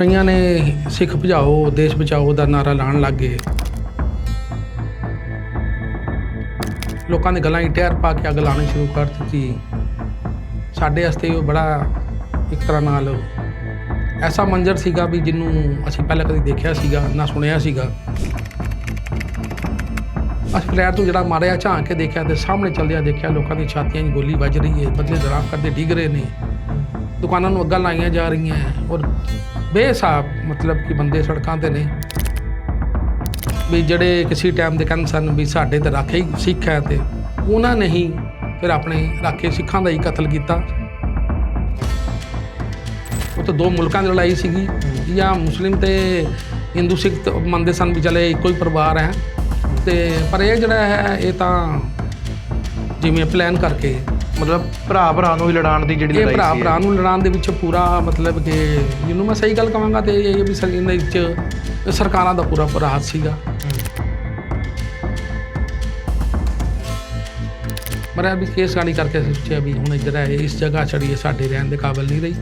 ਕਈਆਂ ਨੇ ਸਿੱਖ ਭਜਾਓ ਦੇਸ਼ ਬਚਾਓ ਦਾ ਨਾਰਾ ਲਾਉਣ ਲੱਗ ਗਏ। ਲੋਕਾਂ ਦੇ ਗਲਾਂ 'ਚ ਟਾਇਰ ਪਾ ਕੇ ਅੱਗ ਲਾਉਣੀ ਸ਼ੁਰੂ ਕਰ ਦਿੱਤੀ। ਸਾਡੇ ਵਾਸਤੇ ਉਹ ਬੜਾ ਇੱਕ ਤਰ੍ਹਾਂ ਨਾਲ ਐਸਾ ਮੰਜ਼ਰ ਸੀਗਾ ਵੀ ਜਿਹਨੂੰ ਅਸੀਂ ਪਹਿਲਾਂ ਕਦੀ ਦੇਖਿਆ ਸੀਗਾ, ਨਾ ਸੁਣਿਆ ਸੀਗਾ। ਅਸੀਂ ਫਲੈਟ ਤੋਂ ਜਿਹੜਾ ਮਾਰਿਆ, ਝਾਂਕ ਕੇ ਦੇਖਿਆ ਤੇ ਸਾਹਮਣੇ ਚੱਲਦਿਆਂ ਦੇਖਿਆ ਲੋਕਾਂ ਦੀ ਛਾਤੀਆਂ 'ਚ ਗੋਲੀ ਵੱਜ ਰਹੀ ਹੈ ਬੰਦੇ ਦਰਾਮ ਕਰਦੇ ਡਿੱਗ ਰਹੇ ਨੇ। ਦੁਕਾਨਾਂ ਨੂੰ ਅੱਗਾਂ ਲਾਈਆਂ ਜਾ ਰਹੀਆਂ ਔਰ ਬੇਸਾਬ ਮਤਲਬ ਕਿ ਬੰਦੇ ਸੜਕਾਂ ਤੇ ਨੇ। ਵੀ ਜਿਹੜੇ ਕਿਸੇ ਟਾਈਮ ਦੇ ਕਹਿੰਦੇ ਸਨ ਵੀ ਸਾਡੇ ਤੇ ਰਾਖੇ ਹੀ ਸਿੱਖ ਹੈ ਤੇ ਉਹਨਾਂ ਨੇ ਹੀ ਫਿਰ ਆਪਣੇ ਰਾਖੇ ਸਿੱਖਾਂ ਦਾ ਹੀ ਕਤਲ ਕੀਤਾ। ਉਹ ਤਾਂ ਦੋ ਮੁਲਕਾਂ ਦੀ ਲੜਾਈ ਸੀਗੀ। ਜਾਂ ਮੁਸਲਿਮ ਤੇ ਹਿੰਦੂ ਸਿੱਖ ਮੰਨਦੇ ਸਨ ਵੀ ਚਲੇ ਇੱਕੋ ਹੀ ਪਰਿਵਾਰ ਹੈ। ਤੇ ਪਰ ਇਹ ਜਿਹੜਾ ਹੈ, ਇਹ ਤਾਂ ਜਿਵੇਂ ਪਲਾਨ ਕਰਕੇ ਮਤਲਬ ਭਰਾ ਭਰਾ ਨੂੰ ਹੀ ਲੜਾਉਣ ਦੀ ਜਿਹੜੀ ਇਹ ਲੜਾਈ ਭਰਾ ਸੀ ਭਰਾ ਨੂੰ ਲੜਾਉਣ ਦੇ ਵਿੱਚ ਪੂਰਾ ਮਤਲਬ ਕਿ ਜਿਹਨੂੰ ਮੈਂ ਸਹੀ ਗੱਲ ਕਹਾਂਗਾ ਤੇ ਇਹ ਹੈ ਵੀ ਸਰ ਇਹਦੇ ਵਿੱਚ ਸਰਕਾਰਾਂ ਦਾ ਪੂਰਾ ਪੂਰਾ ਹੱਥ ਸੀਗਾ ਮਰਿਆ ਵੀ ਕੇਸ ਗਾਣੀ ਕਰਕੇ ਸੋਚਿਆ ਵੀ ਹੁਣ ਇੱਧਰ ਹੈ ਇਸ ਜਗ੍ਹਾ ਛੜੀਏ ਸਾਡੇ ਰਹਿਣ ਦੇ ਕਾਬਿਲ ਨਹੀਂ ਰਹੀ।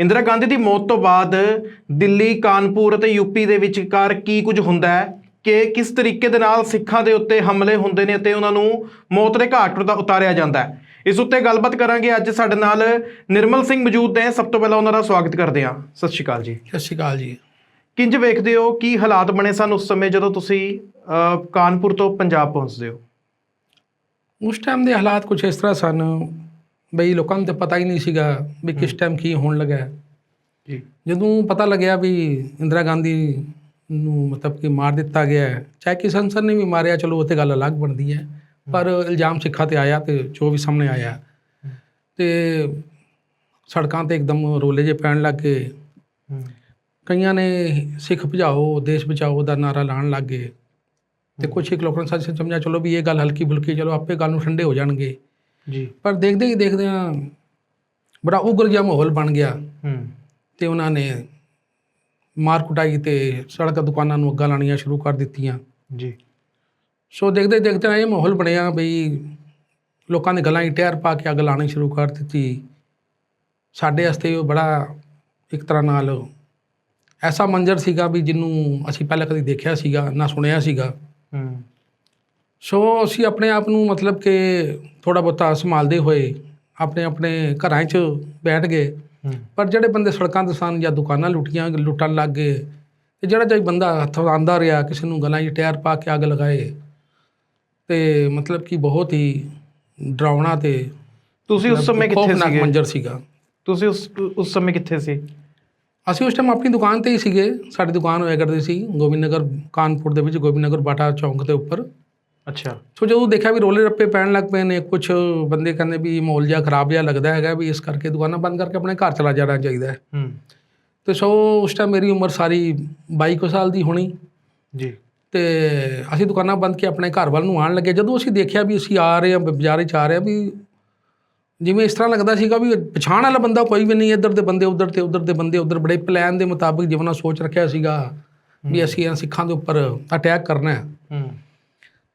ਇੰਦਰਾ ਗਾਂਧੀ ਦੀ ਮੌਤ ਤੋਂ ਬਾਅਦ ਦਿੱਲੀ ਕਾਨਪੁਰ ਅਤੇ ਯੂਪੀ ਦੇ ਵਿਚਕਾਰ ਕੀ ਕੁਝ ਹੁੰਦਾ ਹੈ? ਕਿ ਕਿਸ ਤਰੀਕੇ ਦੇ ਨਾਲ ਸਿੱਖਾਂ ਦੇ ਉੱਤੇ ਹਮਲੇ ਹੁੰਦੇ ਨੇ ਅਤੇ ਉਹਨਾਂ ਨੂੰ ਮੌਤ ਦੇ ਘਾਟ ਉਤਾ- ਉਤਾਰਿਆ ਜਾਂਦਾ ਹੈ? ਇਸ ਉੱਤੇ ਗੱਲਬਾਤ ਕਰਾਂਗੇ ਅੱਜ ਸਾਡੇ ਨਾਲ ਨਿਰਮਲ ਸਿੰਘ ਮੌਜੂਦ ਨੇ। ਸਭ ਤੋਂ ਪਹਿਲਾਂ ਉਹਨਾਂ ਦਾ ਸਵਾਗਤ ਕਰਦੇ ਹਾਂ। ਸਤਿ ਸ਼੍ਰੀ ਅਕਾਲ ਜੀ। ਸਤਿ ਸ਼੍ਰੀ ਅਕਾਲ ਜੀ। ਕਿੰਜ ਵੇਖਦੇ ਹੋ? ਕੀ ਹਾਲਾਤ ਬਣੇ ਸਨ ਉਸ ਸਮੇਂ ਜਦੋਂ ਤੁਸੀਂ ਕਾਨਪੁਰ ਤੋਂ ਪੰਜਾਬ ਪਹੁੰਚਦੇ ਹੋ? ਉਸ ਟਾਈਮ ਦੇ ਹਾਲਾਤ ਕੁਝ ਇਸ ਤਰ੍ਹਾਂ ਸਨ। ਬਈ ਲੋਕਾਂ ਨੂੰ ਤਾਂ ਪਤਾ ਹੀ ਨਹੀਂ ਸੀਗਾ ਵੀ ਕਿਸ ਟਾਈਮ ਕੀ ਹੋਣ ਲੱਗਾ ਹੈ। ਜੀ। ਜਦੋਂ ਪਤਾ ਲੱਗਿਆ ਵੀ ਇੰਦਰਾ ਗਾਂਧੀ ਨੂੰ ਮਤਲਬ ਕਿ ਮਾਰ ਦਿੱਤਾ ਗਿਆ ਹੈ ਚਾਹੇ ਕਿਸ਼ਨ ਸਰ ਨੇ ਵੀ ਮਾਰਿਆ ਚਲੋ ਉਹ ਤੇ ਗੱਲ ਅਲੱਗ ਬਣਦੀ ਹੈ ਪਰ ਇਲਜ਼ਾਮ ਸਿੱਖਾਂ ਤੇ ਆਇਆ ਤੇ ਜੋ ਵੀ ਸਾਹਮਣੇ ਆਇਆ। ਤੇ ਸੜਕਾਂ ਤੇ ਇੱਕਦਮ ਰੋਲੇ ਜੇ ਪੈਣ ਲੱਗ ਗਏ। ਕਈਆਂ ਨੇ ਸਿੱਖ ਭਜਾਓ ਦੇਸ਼ ਬਚਾਓ ਦਾ ਨਾਰਾ ਲਾਉਣ ਲੱਗ ਗਏ। ਤੇ ਕੁਝ ਇੱਕ ਲੋਕਾਂ ਨੇ ਸੱਚ ਸਮਝਿਆ ਚਲੋ ਵੀ ਇਹ ਗੱਲ ਹਲਕੀ ਫੁਲਕੀ ਚਲੋ ਆਪੇ ਗੱਲ ਨੂੰ ਠੰਡੇ ਹੋ ਜਾਣਗੇ। ਜੀ। ਪਰ ਦੇਖਦੇ ਹੀ ਦੇਖਦੇ ਆ ਬੜਾ ਉਗਰ ਜਿਹਾ ਮਾਹੌਲ ਬਣ ਗਿਆ। ਹੂੰ। ਤੇ ਉਹਨਾਂ ਨੇ ਮਾਰ ਕੁਟਾਈ ਤੇ ਸੜਕ ਦੁਕਾਨਾਂ ਨੂੰ ਅੱਗਾਂ ਲਾਣੀਆਂ ਸ਼ੁਰੂ ਕਰ ਦਿੱਤੀਆਂ। ਜੀ। ਸੋ ਦੇਖਦੇ ਦੇਖਦੇ ਇਹ ਮਾਹੌਲ ਬਣਿਆ ਬਈ ਲੋਕਾਂ ਦੇ ਗਲਾਂ 'ਚ ਟਾਇਰ ਪਾ ਕੇ ਅੱਗ ਲਾਣੀ ਸ਼ੁਰੂ ਕਰ ਦਿੱਤੀ। ਸਾਡੇ ਵਾਸਤੇ ਉਹ ਬੜਾ ਇੱਕ ਤਰ੍ਹਾਂ ਨਾਲ ਐਸਾ ਮੰਜ਼ਰ ਸੀਗਾ ਵੀ ਜਿਹਨੂੰ ਅਸੀਂ ਪਹਿਲਾਂ ਕਦੀ ਦੇਖਿਆ ਸੀਗਾ ਨਾ ਸੁਣਿਆ ਸੀਗਾ। ਹੂੰ। ਸੋ ਅਸੀਂ ਆਪਣੇ ਆਪ ਨੂੰ ਮਤਲਬ ਕਿ ਥੋੜਾ ਬਹੁਤਾ ਸੰਭਾਲਦੇ ਹੋਏ ਆਪਣੇ ਆਪਣੇ ਘਰਾਂ 'ਚ ਬੈਠ ਗਏ। ਪਰ ਜਿਹੜੇ ਬੰਦੇ ਸੜਕਾਂ ਤੇ ਸਨ ਜਾਂ ਦੁਕਾਨਾਂ ਲੁੱਟੀਆਂ ਲੁੱਟਣ ਲੱਗ ਗਏ ਤੇ ਜਿਹੜਾ ਕੋਈ ਬੰਦਾ ਹੱਥੋਂ ਆਂਦਾ ਰਿਹਾ ਕਿਸੇ ਨੂੰ ਗਲਾਂ 'ਚ ਟਾਇਰ ਪਾ ਕੇ ਅੱਗ ਲਗਾਏ ਤੇ ਮਤਲਬ ਕਿ ਬਹੁਤ ਹੀ ਡਰਾਵਣਾ ਤੇ ਤੁਸੀਂ ਉਸ ਸਮੇਂ ਕਿੱਥੇ ਖੌਫਨਾਕ ਸੀਗੇ? ਮੰਜ਼ਰ ਸੀਗਾ। ਤੁਸੀਂ ਉਸ ਉਸ ਸਮੇਂ ਕਿੱਥੇ ਸੀ? ਅਸੀਂ ਉਸ ਟਾਈਮ ਆਪਣੀ ਦੁਕਾਨ ਤੇ ਹੀ ਸੀਗੇ। ਸਾਡੀ ਦੁਕਾਨ ਹੋਇਆ ਕਰਦੀ ਸੀ ਗੋਬਿੰਦ ਨਗਰ ਕਾਨਪੁਰ ਦੇ ਵਿੱਚ ਗੋਬਿੰਦ ਨਗਰ ਬਾਟਾ ਚੌਂਕ ਦੇ ਉੱਪਰ। ਅੱਛਾ। ਸੋ ਜਦੋਂ ਦੇਖਿਆ ਵੀ ਰੋਲੇ ਰੱਪੇ ਪੈਣ ਲੱਗ ਪਏ ਨੇ ਕੁਝ ਬੰਦੇ ਕਹਿੰਦੇ ਵੀ ਮਾਹੌਲ ਜਿਹਾ ਖਰਾਬ ਜਿਹਾ ਲੱਗਦਾ ਹੈਗਾ ਵੀ ਇਸ ਕਰਕੇ ਦੁਕਾਨਾਂ ਬੰਦ ਕਰਕੇ ਆਪਣੇ ਘਰ ਚਲਾ ਜਾਣਾ ਚਾਹੀਦਾ ਹੈ। ਹੂੰ। ਤੇ ਸੋ ਉਸ ਟਾਈਮ ਮੇਰੀ ਉਮਰ ਸਾਰੀ 22 ਕੁ ਸਾਲ ਦੀ ਹੋਣੀ। ਜੀ। ਤੇ ਅਸੀਂ ਦੁਕਾਨਾਂ ਬੰਦ ਕੇ ਆਪਣੇ ਘਰ ਵੱਲ ਨੂੰ ਆਉਣ ਲੱਗੇ। ਜਦੋਂ ਅਸੀਂ ਦੇਖਿਆ ਵੀ ਅਸੀਂ ਆ ਰਹੇ ਹਾਂ ਬਾਜ਼ਾਰੇ ਚ ਆ ਰਹੇ ਹਾਂ ਵੀ ਜਿਵੇਂ ਇਸ ਤਰ੍ਹਾਂ ਲੱਗਦਾ ਸੀਗਾ ਵੀ ਪਛਾਣ ਵਾਲਾ ਬੰਦਾ ਕੋਈ ਵੀ ਨਹੀਂ ਇੱਧਰ ਦੇ ਬੰਦੇ ਉੱਧਰ ਤੇ ਉੱਧਰ ਦੇ ਬੰਦੇ ਉੱਧਰ ਬੜੇ ਪਲਾਨ ਦੇ ਮੁਤਾਬਿਕ ਜਿਵੇਂ ਉਹਨਾਂ ਸੋਚ ਰੱਖਿਆ ਸੀਗਾ ਵੀ ਅਸੀਂ ਇਹਨਾਂ ਸਿੱਖਾਂ ਦੇ ਉੱਪਰ ਅਟੈਕ ਕਰਨਾ ਹੈ। ਹੂੰ।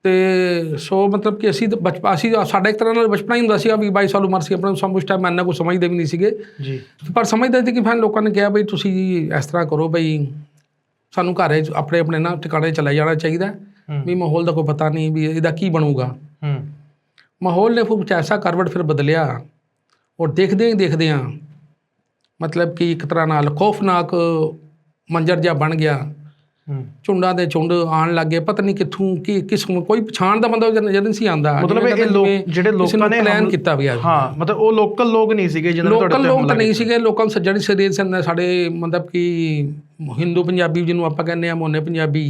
ਤੇ ਸੋ ਮਤਲਬ ਕਿ ਅਸੀਂ ਤਾਂ ਬਚਪਨ ਅਸੀਂ ਸਾਡਾ ਇੱਕ ਤਰ੍ਹਾਂ ਨਾਲ ਬਚਪਨਾ ਹੀ ਹੁੰਦਾ ਸੀਗਾ ਵੀ 22 ਸਾਲ ਉਮਰ ਸੀ ਆਪਣੇ ਸਭ ਉਸ ਟਾਈਮ ਇੰਨਾ ਕੁਝ ਸਮਝਦੇ ਵੀ ਨਹੀਂ ਸੀਗੇ। ਜੀ। ਪਰ ਸਮਝਦੇ ਸੀ ਕਿ ਫਿਰ ਲੋਕਾਂ ਨੇ ਕਿਹਾ ਬਈ ਤੁਸੀਂ ਇਸ ਤਰ੍ਹਾਂ ਕਰੋ ਬਈ ਸਾਨੂੰ ਘਰੇ ਆਪਣੇ ਆਪਣੇ ਨਾ ਟਿਕਾਣੇ ਚਲੇ ਜਾਣਾ ਚਾਹੀਦਾ। ਵੀ ਮਾਹੌਲ ਦਾ ਕੋਈ ਪਤਾ ਨਹੀਂ ਵੀ ਇਹਦਾ ਕੀ ਬਣੂਗਾ। ਹੂੰ। ਮਾਹੌਲ ਨੇ ਫਿਰ ਕੁਛ ਐਸਾ ਕਰਵਟ ਫਿਰ ਬਦਲਿਆ। ਔਰ ਦੇਖਦੇ ਹੀ ਦੇਖਦੇ ਆ ਮਤਲਬ ਕਿ ਇੱਕ ਤਰ੍ਹਾਂ ਨਾਲ ਖੌਫਨਾਕ ਮੰਜ਼ਰ ਜਿਹਾ ਬਣ ਗਿਆ। ਝੁੰਡਾਂ ਦੇ ਝੁੰਡ ਆਣ ਲੱਗੇ ਪਤਾ ਨਹੀਂ ਕਿੱਥੋਂ ਕੀ ਕਿਸ ਕੋਈ ਪਛਾਣ ਦਾ ਬੰਦਾ ਨਹੀਂ ਸੀ ਆਂਦਾ ਮਤਲਬ ਇਹ ਲੋਕ ਜਿਹੜੇ ਲੋਕਾਂ ਨੇ ਪਲਾਨ ਕੀਤਾ ਗਿਆ ਹਾਂ ਮਤਲਬ ਉਹ ਲੋਕਲ ਲੋਕ ਨਹੀਂ ਸੀਗੇ ਜਿਨ੍ਹਾਂ ਨੇ ਤੁਹਾਡੇ ਲੋਕਲ ਲੋਕ ਤਾਂ ਨਹੀਂ ਸੀਗੇ ਲੋਕਲ ਸੱਜਣ ਸਰੀਰ ਸਨ। ਸਾਡੇ ਮਤਲਬ ਕਿ ਹਿੰਦੂ ਪੰਜਾਬੀ ਜਿਹਨੂੰ ਆਪਾਂ ਕਹਿੰਦੇ ਆ ਮੋਨੇ ਪੰਜਾਬੀ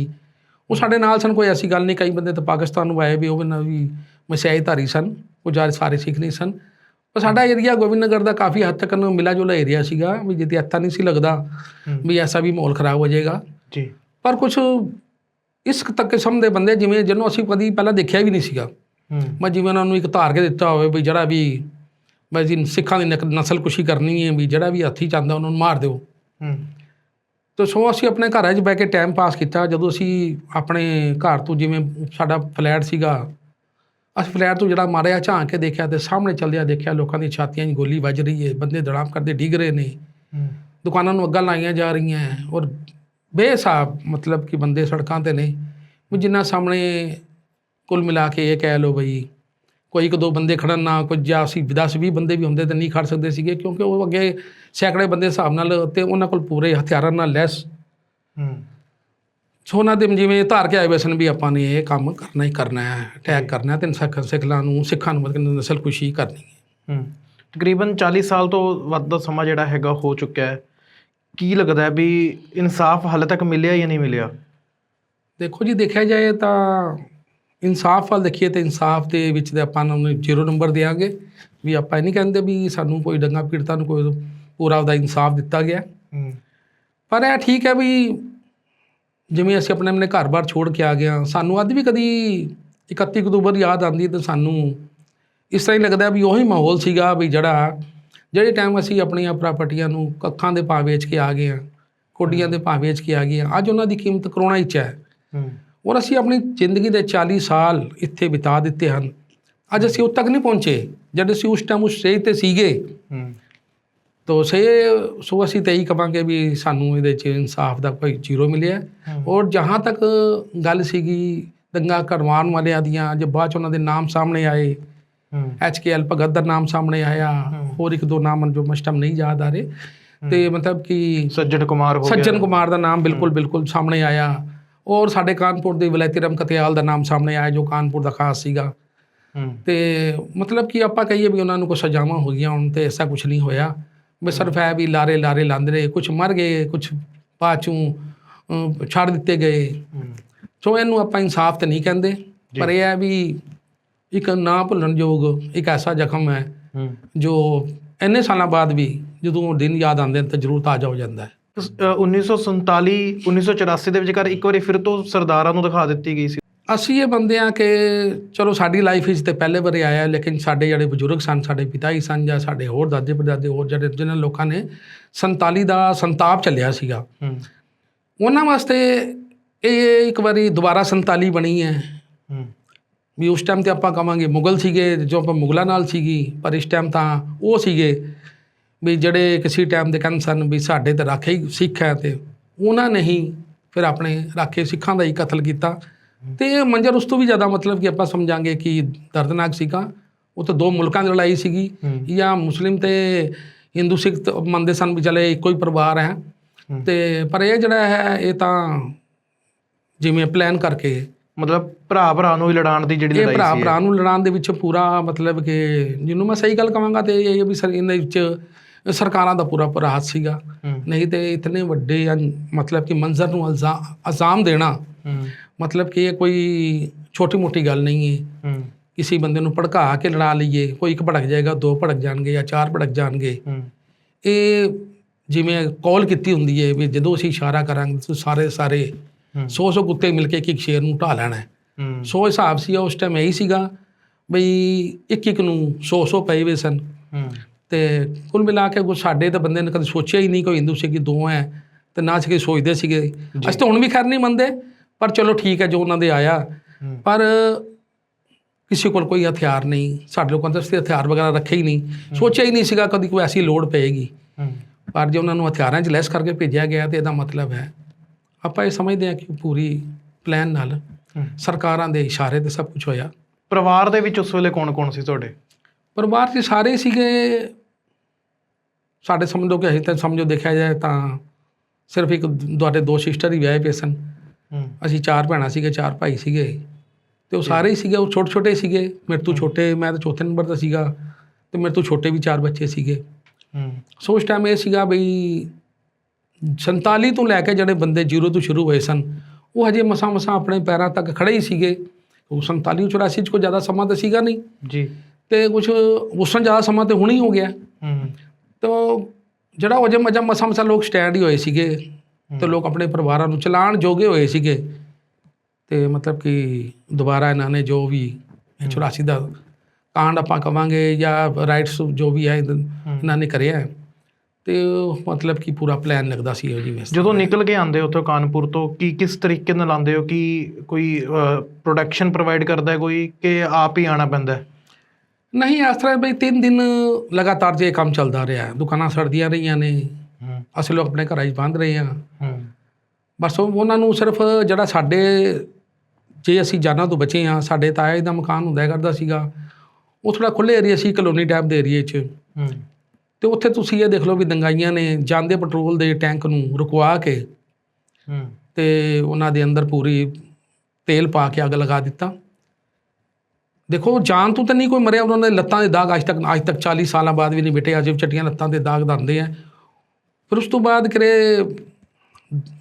ਉਹ ਸਾਡੇ ਨਾਲ ਸਨ ਕੋਈ ਐਸੀ ਗੱਲ ਨਹੀਂ। ਕਈ ਬੰਦੇ ਤਾਂ ਪਾਕਿਸਤਾਨ ਨੂੰ ਆਏ ਵੀ ਉਹ ਵੀ ਨਾ ਵੀ ਮਸਿਆਈ ਧਾਰੀ ਸਨ ਉਹ ਜਾ ਸਾਰੇ ਸਿੱਖ ਨਹੀਂ ਸਨ। ਪਰ ਸਾਡਾ ਏਰੀਆ ਗੋਬਿੰਦ ਨਗਰ ਦਾ ਕਾਫੀ ਹੱਦ ਤੱਕ ਨੂੰ ਮਿਲਾ ਜੁਲਾ ਏਰੀਆ ਸੀਗਾ ਵੀ ਜਿੱਤੇ ਅੱਤਾ ਨਹੀਂ ਸੀ ਲੱਗਦਾ। ਵੀ ਐਸਾ ਵੀ ਮਾਹੌਲ ਖਰਾਬ ਹੋ ਜਾਏਗਾ। ਜੀ। ਪਰ ਕੁਝ ਇਸ ਤੱਕ ਕਿਸਮ ਦੇ ਬੰਦੇ ਜਿਵੇਂ ਜਿਹਨੂੰ ਅਸੀਂ ਕਦੀ ਪਹਿਲਾਂ ਦੇਖਿਆ ਵੀ ਨਹੀਂ ਸੀਗਾ। ਮੈਂ ਜਿਵੇਂ ਉਹਨਾਂ ਨੂੰ ਇੱਕ ਧਾਰ ਕੇ ਦਿੱਤਾ ਹੋਵੇ ਵੀ ਜਿਹੜਾ ਵੀ ਬਈ ਜੀ ਸਿੱਖਾਂ ਦੀ ਨਸਲ ਕੁਸ਼ੀ ਕਰਨੀ ਹੈ ਵੀ ਜਿਹੜਾ ਵੀ ਹੱਥੀ ਚਾਹੁੰਦਾ ਉਹਨਾਂ ਨੂੰ ਮਾਰ ਦਿਓ। ਤੇ ਸੋ ਅਸੀਂ ਆਪਣੇ ਘਰਾਂ 'ਚ ਬਹਿ ਕੇ ਟਾਈਮ ਪਾਸ ਕੀਤਾ। ਜਦੋਂ ਅਸੀਂ ਆਪਣੇ ਘਰ ਤੋਂ ਜਿਵੇਂ ਸਾਡਾ ਫਲੈਟ ਸੀਗਾ ਅਸੀਂ ਫਲੈਟ ਤੋਂ ਜਿਹੜਾ ਮਾਰਿਆ ਝਾਂਕ ਕੇ ਦੇਖਿਆ ਤੇ ਸਾਹਮਣੇ ਚੱਲਦਿਆਂ ਦੇਖਿਆ ਲੋਕਾਂ ਦੀ ਛਾਤੀਆਂ 'ਚ ਗੋਲੀ ਵੱਜ ਰਹੀ ਹੈ। ਬੰਦੇ ਦੜਾਮ ਕਰਦੇ ਡਿੱਗ ਰਹੇ ਨੇ। ਦੁਕਾਨਾਂ ਨੂੰ ਅੱਗਾਂ ਲਾਈਆਂ ਜਾ ਰਹੀਆਂ ਔਰ ਬੇਹਿਸਾਬ ਮਤਲਬ ਕਿ ਬੰਦੇ ਸੜਕਾਂ ਤੇ ਨੇ। ਵੀ ਜਿੰਨਾ ਸਾਹਮਣੇ ਕੁੱਲ ਮਿਲਾ ਕੇ ਇਹ ਕਹਿ ਲਓ ਬਈ ਕੋਈ ਇੱਕ ਦੋ ਬੰਦੇ ਖੜਨ ਨਾ ਕੁਝ ਜਾਂ ਅਸੀਂ 10 20 ਬੰਦੇ ਵੀ ਹੁੰਦੇ ਤਾਂ ਨਹੀਂ ਖੜ ਸਕਦੇ ਸੀਗੇ ਕਿਉਂਕਿ ਉਹ ਅੱਗੇ ਸੈਂਕੜੇ ਬੰਦੇ ਹਿਸਾਬ ਨਾਲ ਤੇ ਉਹਨਾਂ ਕੋਲ ਪੂਰੇ ਹਥਿਆਰਾਂ ਨਾਲ ਲੈਸ। ਹੂੰ। ਸੋ ਉਹਨਾਂ ਦੇ ਜਿਵੇਂ ਧਾਰ ਕੇ ਆਏ ਹੋਏ ਸਨ ਵੀ ਆਪਾਂ ਨੇ ਇਹ ਕੰਮ ਕਰਨਾ ਹੀ ਕਰਨਾ ਹੈ ਅਟੈਕ ਕਰਨਾ ਤੇ ਸਿੱਖ ਸਿੱਖਾਂ ਨੂੰ ਸਿੱਖਾਂ ਨੂੰ ਮਤਲਬ ਨਸਲ ਕੁਸ਼ੀ ਕਰਨੀ ਹੈ। ਹੂੰ। ਤਕਰੀਬਨ 40 ਸਾਲ ਤੋਂ ਵੱਧ ਦਾ ਸਮਾਂ ਜਿਹੜਾ ਹੈਗਾ ਹੋ ਚੁੱਕਿਆ ਹੈ। ਕੀ ਲੱਗਦਾ ਵੀ ਇਨਸਾਫ ਹਾਲੇ ਤੱਕ ਮਿਲਿਆ ਜਾਂ ਨਹੀਂ ਮਿਲਿਆ? ਦੇਖੋ ਜੀ ਦੇਖਿਆ ਜਾਏ ਤਾਂ ਇਨਸਾਫ ਵੱਲ ਦੇਖੀਏ ਤੇ ਇਨਸਾਫ ਦੇ ਵਿੱਚ ਤੇ ਆਪਾਂ ਨੂੰ ਜ਼ੀਰੋ ਨੰਬਰ ਦੇਵਾਂਗੇ ਵੀ ਆਪਾਂ ਇਹ ਨਹੀਂ ਕਹਿੰਦੇ ਵੀ ਸਾਨੂੰ ਕੋਈ ਡੰਗਾ ਪੀੜਤਾਂ ਨੂੰ ਕੋਈ ਪੂਰਾ ਉਹਦਾ ਇਨਸਾਫ ਦਿੱਤਾ ਗਿਆ। ਪਰ ਇਹ ਠੀਕ ਹੈ ਵੀ ਜਿਵੇਂ ਅਸੀਂ ਆਪਣੇ ਆਪਣੇ ਘਰ-ਬਾਰ ਛੋੜ ਕੇ ਆ ਗਏ ਸਾਨੂੰ ਅੱਜ ਵੀ ਕਦੀ 31 ਅਕਤੂਬਰ ਯਾਦ ਆਉਂਦੀ ਤੇ ਸਾਨੂੰ ਇਸ ਤਰ੍ਹਾਂ ਹੀ ਲੱਗਦਾ ਵੀ ਉਹੀ ਮਾਹੌਲ ਸੀਗਾ ਵੀ ਜਿਹੜਾ ਜਿਹੜੇ ਟਾਈਮ ਅਸੀਂ ਆਪਣੀਆਂ ਪ੍ਰਾਪਰਟੀਆਂ ਨੂੰ ਕੱਖਾਂ ਦੇ ਭਾਅ ਵੇਚ ਕੇ ਆ ਗਏ ਹਾਂ ਕੋਡੀਆਂ ਦੇ ਭਾਅ ਵੇਚ ਕੇ ਆ ਗਏ ਹਾਂ ਅੱਜ ਉਹਨਾਂ ਦੀ ਕੀਮਤ ਕਰੋਨਾ ਹੀ ਚ ਹੈ। ਹੂੰ। ਔਰ ਅਸੀਂ ਆਪਣੀ ਜ਼ਿੰਦਗੀ ਦੇ 40 ਸਾਲ ਇੱਥੇ ਬਿਤਾ ਦਿੱਤੇ ਹਨ। ਅੱਜ ਅਸੀਂ ਉਹ ਤੱਕ ਨਹੀਂ ਪਹੁੰਚੇ ਜਦ ਅਸੀਂ ਉਸ ਟਾਈਮ ਉਸ ਸਟੇਜ ਤੇ ਸੀਗੇ। ਹੂੰ। ਤੋ ਸੇ ਸੋ ਅਸੀਂ ਤਾਂ ਇਹੀ ਕਵਾਂਗੇ ਵੀ ਸਾਨੂੰ ਇਹਦੇ 'ਚ ਇਨਸਾਫ ਦਾ ਕੋਈ ਜ਼ੀਰੋ ਮਿਲਿਆ। ਔਰ ਜਹਾਂ ਤੱਕ ਗੱਲ ਸੀਗੀ ਦੰਗਾ ਕਰਵਾਉਣ ਵਾਲਿਆਂ ਦੀਆਂ ਜੇ ਬਾਅਦ 'ਚ ਉਹਨਾਂ ਦੇ ਨਾਮ ਸਾਹਮਣੇ ਆਏ ਹੂੰ। ਐਚਕੇਐਲ ਭਗਤ ਦਾ ਨਾਮ ਸਾਹਮਣੇ ਆਇਆ। ਹੋਰ ਇੱਕ ਦੋ ਨਾਮ ਹਨ ਜੋ ਮਸਟਮ ਨਹੀਂ ਯਾਦ ਆ ਰਹੇ। ਤੇ ਮਤਲਬ ਕਿ ਸੱਜਣ ਕੁਮਾਰ ਹੋ ਗਿਆ। ਸੱਜਣ ਕੁਮਾਰ ਦਾ ਨਾਮ ਬਿਲਕੁਲ ਬਿਲਕੁਲ ਸਾਹਮਣੇ ਆਇਆ। ਔਰ ਸਾਡੇ ਕਾਨਪੁਰ ਦੇ ਵਿਲਾਇਤੀ ਰਮ ਕਤਿਆਲ ਦਾ ਨਾਮ ਸਾਹਮਣੇ ਆਇਆ ਜੋ ਕਾਨਪੁਰ ਦਾ ਖਾਸ ਸੀਗਾ। ਤੇ ਮਤਲਬ ਕਿ ਆਪਾਂ ਕਹੀਏ ਵੀ ਉਹਨਾਂ ਨੂੰ ਕੋਈ ਸਜ਼ਾਵਾਂ ਹੋ ਗਈਆਂ ਹੁਣ ਤੇ ਐਸਾ ਕੁਝ ਨਹੀਂ ਹੋਇਆ। ਬਸ ਸਿਰਫ ਹੈ ਵੀ ਲਾਰੇ ਲਾਰੇ ਲਾਂਦੇ ਰਹੇ ਕੁਝ ਮਰ ਗਏ ਕੁਝ ਬਾਅਦ ਚੋਂ ਅਮ, ਛੱਡ ਦਿੱਤੇ ਗਏ। ਸੋ ਇਹਨੂੰ ਆਪਾਂ ਇਨਸਾਫ ਤੇ ਨਹੀਂ ਕਹਿੰਦੇ ਪਰ ਇਹ ਹੈ ਵੀ ਇੱਕ ਨਾ ਭੁੱਲਣਯੋਗ ਇੱਕ ਐਸਾ ਜ਼ਖਮ ਹੂੰ ਜੋ ਇੰਨੇ ਸਾਲਾਂ ਬਾਅਦ ਵੀ ਜਦੋਂ ਉਹ ਦਿਨ ਯਾਦ ਆਉਂਦੇ ਨੇ ਤਾਂ ਜ਼ਰੂਰ ਤਾਜ਼ਾ ਹੋ ਜਾਂਦਾ ਹੈ। ਅ, 1947 1984 ਦੇ ਵਿਚਕਾਰ ਇੱਕ ਵਾਰੀ ਫਿਰ ਤੋਂ ਸਰਦਾਰਾਂ ਨੂੰ ਦਿਖਾ ਦਿੱਤੀ ਗਈ ਸੀ। ਅਸੀਂ ਇਹ ਬੰਦੇ ਆ ਕਿ ਚਲੋ ਸਾਡੀ ਲਾਈਫ ਵਿੱਚ ਤੇ ਪਹਿਲੇ ਵਾਰੀ ਆਇਆ ਲੇਕਿਨ ਸਾਡੇ ਜਿਹੜੇ ਬਜ਼ੁਰਗ ਸਨ ਸਾਡੇ ਪਿਤਾ ਹੀ ਸਨ ਜਾਂ ਸਾਡੇ ਹੋਰ ਦਾਦੇ ਪੜਦਾਦੇ ਹੋਰ ਜਿਹੜੇ ਜਿਹਨਾਂ ਲੋਕਾਂ ਨੇ 47 ਦਾ ਸੰਤਾਪ ਚੱਲਿਆ ਸੀਗਾ। ਉਹਨਾਂ ਵਾਸਤੇ ਇਹ ਇੱਕ ਵਾਰੀ ਦੁਬਾਰਾ 47 ਬਣੀ ਹੂੰ। ਵੀ ਉਸ ਟਾਈਮ ਤੇ ਆਪਾਂ ਕਵਾਂਗੇ ਮੁਗਲ ਸੀਗੇ ਜੋ ਆਪਾਂ ਮੁਗਲਾਂ ਨਾਲ ਸੀਗੀ ਪਰ ਇਸ ਟਾਈਮ ਤਾਂ ਉਹ ਸੀਗੇ ਵੀ ਜਿਹੜੇ ਕਿਸੇ ਟਾਈਮ ਦੇ ਕਹਿੰਦੇ ਸਨ ਵੀ ਸਾਡੇ ਤੇ ਰਾਖੇ ਹੀ ਸਿੱਖ ਹੈ ਤੇ ਉਹਨਾਂ ਨੇ ਹੀ ਫਿਰ ਆਪਣੇ ਰਾਖੇ ਸਿੱਖਾਂ ਦਾ ਹੀ ਕਤਲ ਕੀਤਾ ਤੇ ਇਹ ਮੰਜ਼ਰ ਉਸ ਤੋਂ ਵੀ ਜ਼ਿਆਦਾ ਮਤਲਬ ਕਿ ਆਪਾਂ ਸਮਝਾਂਗੇ ਕਿ ਦਰਦਨਾਕ ਸੀਗਾ ਉਹ ਤਾਂ ਦੋ ਮੁਲਕਾਂ ਦੀ ਲੜਾਈ ਸੀਗੀ। ਜਾਂ ਮੁਸਲਿਮ ਤੇ ਹਿੰਦੂ ਸਿੱਖ ਮੰਨਦੇ ਸਨ ਵੀ ਚਲੇ ਇੱਕੋ ਹੀ ਪਰਿਵਾਰ ਹੂੰ। ਤੇ ਪਰ ਇਹ ਜਿਹੜਾ ਹੈ ਇਹ ਤਾਂ ਜਿਵੇਂ ਪਲਾਨ ਕਰਕੇ ਮਤਲਬ ਭਰਾ ਭਰਾ ਨੂੰ ਹੀ ਲੜਾਉਣ ਦੀ ਜਿਹੜੀ ਇਹ ਲੜਾਈ ਭਰਾ ਸੀ ਭਰਾ ਨੂੰ ਲੜਾਉਣ ਦੇ ਵਿੱਚ ਪੂਰਾ ਮਤਲਬ ਕਿ ਜਿਹਨੂੰ ਮੈਂ ਸਹੀ ਗੱਲ ਕਵਾਂਗਾ ਤੇ ਇਹ ਵੀ ਸਰ ਇਹਨਾਂ ਵਿੱਚ ਸਰਕਾਰਾਂ ਦਾ ਪੂਰਾ ਪੂਰਾ ਹੱਥ ਸੀਗਾ ਨਹੀਂ ਤੇ ਇਤਨੇ ਵੱਡੇ ਮਤਲਬ ਕਿ ਮੰਜ਼ਰ ਨੂੰ ਅਜ਼ਾਮ ਦੇਣਾ ਮਤਲਬ ਕਿ ਇਹ ਕੋਈ ਛੋਟੀ ਮੋਟੀ ਗੱਲ ਨਹੀਂ ਹੈ। ਕਿਸੇ ਬੰਦੇ ਨੂੰ ਭੜਕਾ ਕੇ ਲੜਾ ਲਈਏ ਕੋਈ ਇੱਕ ਭੜਕ ਜਾਏਗਾ ਦੋ ਭੜਕ ਜਾਣਗੇ ਜਾਂ ਚਾਰ ਭੜਕ ਜਾਣਗੇ। ਇਹ ਜਿਵੇਂ ਕਾਲ ਕੀਤੀ ਹੁੰਦੀ ਹੈ ਵੀ ਜਦੋਂ ਅਸੀਂ ਇਸ਼ਾਰਾ ਕਰਾਂਗੇ ਸਾਰੇ ਸਾਰੇ ਹੂੰ। ਸੌ ਸੌ ਕੁੱਤੇ ਮਿਲ ਕੇ ਇੱਕ ਇੱਕ ਸ਼ੇਰ ਨੂੰ ਢਾ ਲੈਣਾ ਹੈ। ਸੋ ਹਿਸਾਬ ਸੀ ਉਸ ਟਾਈਮ ਇਹੀ ਸੀਗਾ ਬਈ ਇੱਕ ਇੱਕ ਨੂੰ 100 100 ਪਏ ਵੇ ਸਨ। ਤੇ ਕੁੱਲ ਮਿਲਾ ਕੇ ਕੁਛ ਸਾਡੇ ਤਾਂ ਬੰਦੇ ਨੇ ਕਦੇ ਸੋਚਿਆ ਹੀ ਨਹੀਂ ਕੋਈ ਹਿੰਦੂ ਸਿੱਖ ਦੋ ਹੈ ਤੇ ਨਾ ਸੀ ਸੋਚਦੇ ਸੀਗੇ। ਅਸੀਂ ਤਾਂ ਹੁਣ ਵੀ ਖੈਰ ਨਹੀਂ ਮੰਨਦੇ ਪਰ ਚਲੋ ਠੀਕ ਹੈ ਜੋ ਉਹਨਾਂ ਦੇ ਆਇਆ। ਪਰ ਕਿਸੇ ਕੋਲ ਕੋਈ ਹਥਿਆਰ ਨਹੀਂ ਸਾਡੇ ਲੋਕਾਂ ਦੇ ਅਸੀਂ ਹਥਿਆਰ ਵਗੈਰਾ ਰੱਖੇ ਹੀ ਨਹੀਂ। ਸੋਚਿਆ ਹੀ ਨਹੀਂ ਸੀਗਾ ਕਦੀ ਕੋਈ ਐਸੀ ਲੋੜ ਪਏਗੀ। ਪਰ ਜੇ ਉਹਨਾਂ ਨੂੰ ਹਥਿਆਰਾਂ 'ਚ ਲੈਸ ਕਰਕੇ ਭੇਜਿਆ ਗਿਆ ਤੇ ਇਹਦਾ ਮਤਲਬ ਹੈ ਆਪਾਂ ਇਹ ਸਮਝਦੇ ਹਾਂ ਕਿ ਪੂਰੀ ਪਲਾਨ ਨਾਲ। ਸਰਕਾਰਾਂ ਦੇ ਇਸ਼ਾਰੇ ਤੇ ਸਭ ਕੁਝ ਹੋਇਆ। ਪਰਿਵਾਰ ਦੇ ਵਿੱਚ ਉਸ ਵੇਲੇ ਕੌਣ ਕੌਣ ਸੀ ਤੁਹਾਡੇ? ਪਰਿਵਾਰ 'ਚ ਸਾਰੇ ਸੀਗੇ। ਸਾਡੇ ਸਮਝੋ ਕਿ ਅਸੀਂ ਤਾਂ ਸਮਝੋ ਦੇਖਿਆ ਜਾਏ ਤਾਂ ਸਿਰਫ ਇੱਕ ਤੁਹਾਡੇ ਦੋ ਸਿਸਟਰ ਹੀ ਵਿਆਹੇ ਪਏ ਸਨ। ਅਸੀਂ ਚਾਰ ਭੈਣਾਂ ਸੀਗੇ ਚਾਰ ਭਾਈ ਸੀਗੇ। ਤੇ ਉਹ ਸਾਰੇ ਹੀ ਸੀਗੇ ਉਹ ਛੋਟੇ ਛੋਟੇ ਸੀਗੇ। ਮੇਰੇ ਤੋਂ ਛੋਟੇ ਮੈਂ ਤਾਂ ਚੌਥੇ ਨੰਬਰ ਦਾ ਸੀਗਾ। ਤੇ ਮੇਰੇ ਤੋਂ ਛੋਟੇ ਵੀ ਚਾਰ ਬੱਚੇ ਸੀਗੇ। ਹੂੰ। ਸੋ ਉਸ ਟਾਈਮ ਇਹ ਸੀਗਾ ਬਈ 47 ਤੋਂ ਲੈ ਕੇ ਜਿਹੜੇ ਬੰਦੇ ਜ਼ੀਰੋ ਤੋਂ ਸ਼ੁਰੂ ਹੋਏ ਸਨ ਉਹ ਹਜੇ ਮਸਾਂ ਮਸਾਂ ਆਪਣੇ ਪੈਰਾਂ ਤੱਕ ਖੜੇ ਹੀ ਸੀਗੇ। ਉਹ 47 84 ਚ ਕੋਈ ਜ਼ਿਆਦਾ ਸਮਾਂ ਤਾਂ ਸੀਗਾ ਨਹੀਂ। ਜੀ। ਤੇ ਕੁਝ ਉਸ ਤੋਂ ਜ਼ਿਆਦਾ ਸਮਾਂ ਤੇ ਹੁਣ ਹੀ ਹੋ ਗਿਆ। ਹੂੰ। ਤਾਂ ਜਿਹੜਾ ਉਹ ਜੇ ਮਜਾ ਮਸਾਂ ਮਸਾਂ ਲੋਕ ਸਟੈਂਡ ਹੀ ਹੋਏ ਸੀਗੇ ਤੇ ਲੋਕ ਆਪਣੇ ਪਰਿਵਾਰਾਂ ਨੂੰ ਚਲਾਉਣ ਜੋਗੇ ਹੋਏ ਸੀਗੇ। ਤੇ ਮਤਲਬ ਕਿ ਦੁਬਾਰਾ ਇਹਨਾਂ ਨੇ ਜੋ ਵੀ ਇਹ 84 ਦਾ ਕਾਂਡ ਆਪਾਂ ਕਵਾਂਗੇ ਜਾਂ ਰਾਈਟਸ ਜੋ ਵੀ ਹੈ। ਇਹਨਾਂ ਨੇ ਕਰਿਆ ਹੈ। ਤੇ ਮਤਲਬ ਕਿ ਪੂਰਾ ਪਲਾਨ ਲੱਗਦਾ ਸੀ ਉਹ ਜਿਵੇਂ ਜਦੋਂ ਨਿਕਲ ਕੇ ਆਉਂਦੇ ਹੋ ਉੱਥੋਂ ਕਾਨਪੁਰ ਤੋਂ ਕੀ ਕਿਸ ਤਰੀਕੇ ਨਾਲ ਆਉਂਦੇ ਹੋ? ਕਿ ਕੋਈ ਪ੍ਰੋਡਕਸ਼ਨ ਪ੍ਰੋਵਾਈਡ ਕਰਦਾ ਹੈ ਕੋਈ ਕਿ ਆਪ ਹੀ ਆਣਾ ਪੈਂਦਾ ਨਹੀਂ ਇਸ ਤਰ੍ਹਾਂ ਬਈ ਤਿੰਨ ਦਿਨ ਲਗਾਤਾਰ ਜੇ ਕੰਮ ਚੱਲਦਾ ਰਿਹਾ। ਦੁਕਾਨਾਂ ਸੜਦੀਆਂ ਰਹੀਆਂ ਨੇ। ਅਸੀਂ ਲੋਕ ਆਪਣੇ ਘਰਾਂ 'ਚ ਬੰਦ ਰਹੇ ਹਾਂ। ਬਸ ਉਹ- ਉਹਨਾਂ ਨੂੰ ਸਿਰਫ ਜਿਹੜਾ ਸਾਡੇ ਜੇ ਅਸੀਂ ਜਾਨਾਂ ਤੋਂ ਬਚੇ ਹਾਂ ਸਾਡੇ ਤਾਇਆ ਜੀ ਦਾ ਮਕਾਨ ਹੁੰਦਾ ਕਰਦਾ ਸੀਗਾ। ਉਹ ਥੋੜਾ ਖੁੱਲੇ ਏਰੀਆ ਸੀ ਕਲੋਨੀ ਟਾਈਪ ਦੇ ਏਰੀਏ 'ਚ। ਤੇ ਉੱਥੇ ਤੁਸੀਂ ਇਹ ਦੇਖ ਲਓ ਵੀ ਦੰਗਾਈਆਂ ਨੇ ਜਾਂਦੇ ਪੈਟਰੋਲ ਦੇ ਟੈਂਕ ਨੂੰ ਰੁਕਵਾ ਕੇ ਹੂੰ। ਤੇ ਉਹਨਾਂ ਦੇ ਅੰਦਰ ਪੂਰੀ ਤੇਲ ਪਾ ਕੇ ਅੱਗ ਲਗਾ ਦਿੱਤਾ। ਦੇਖੋ ਜਾਨ ਤੋਂ ਤਾਂ ਨਹੀਂ ਕੋਈ ਮਰਿਆ ਉਹਨਾਂ ਦੇ ਲੱਤਾਂ ਦੇ ਦਾਗ ਅੱਜ ਤੱਕ ਅੱਜ ਤੱਕ 40 ਸਾਲਾਂ ਬਾਅਦ ਵੀ ਨਹੀਂ ਮਿਟੇ ਅਜੇ ਵੀ ਚਟੀਆਂ ਲੱਤਾਂ ਦੇ ਦਾਗ ਦੰਦੇ ਆ। ਫਿਰ ਉਸ ਤੋਂ ਬਾਅਦ ਕਰੇ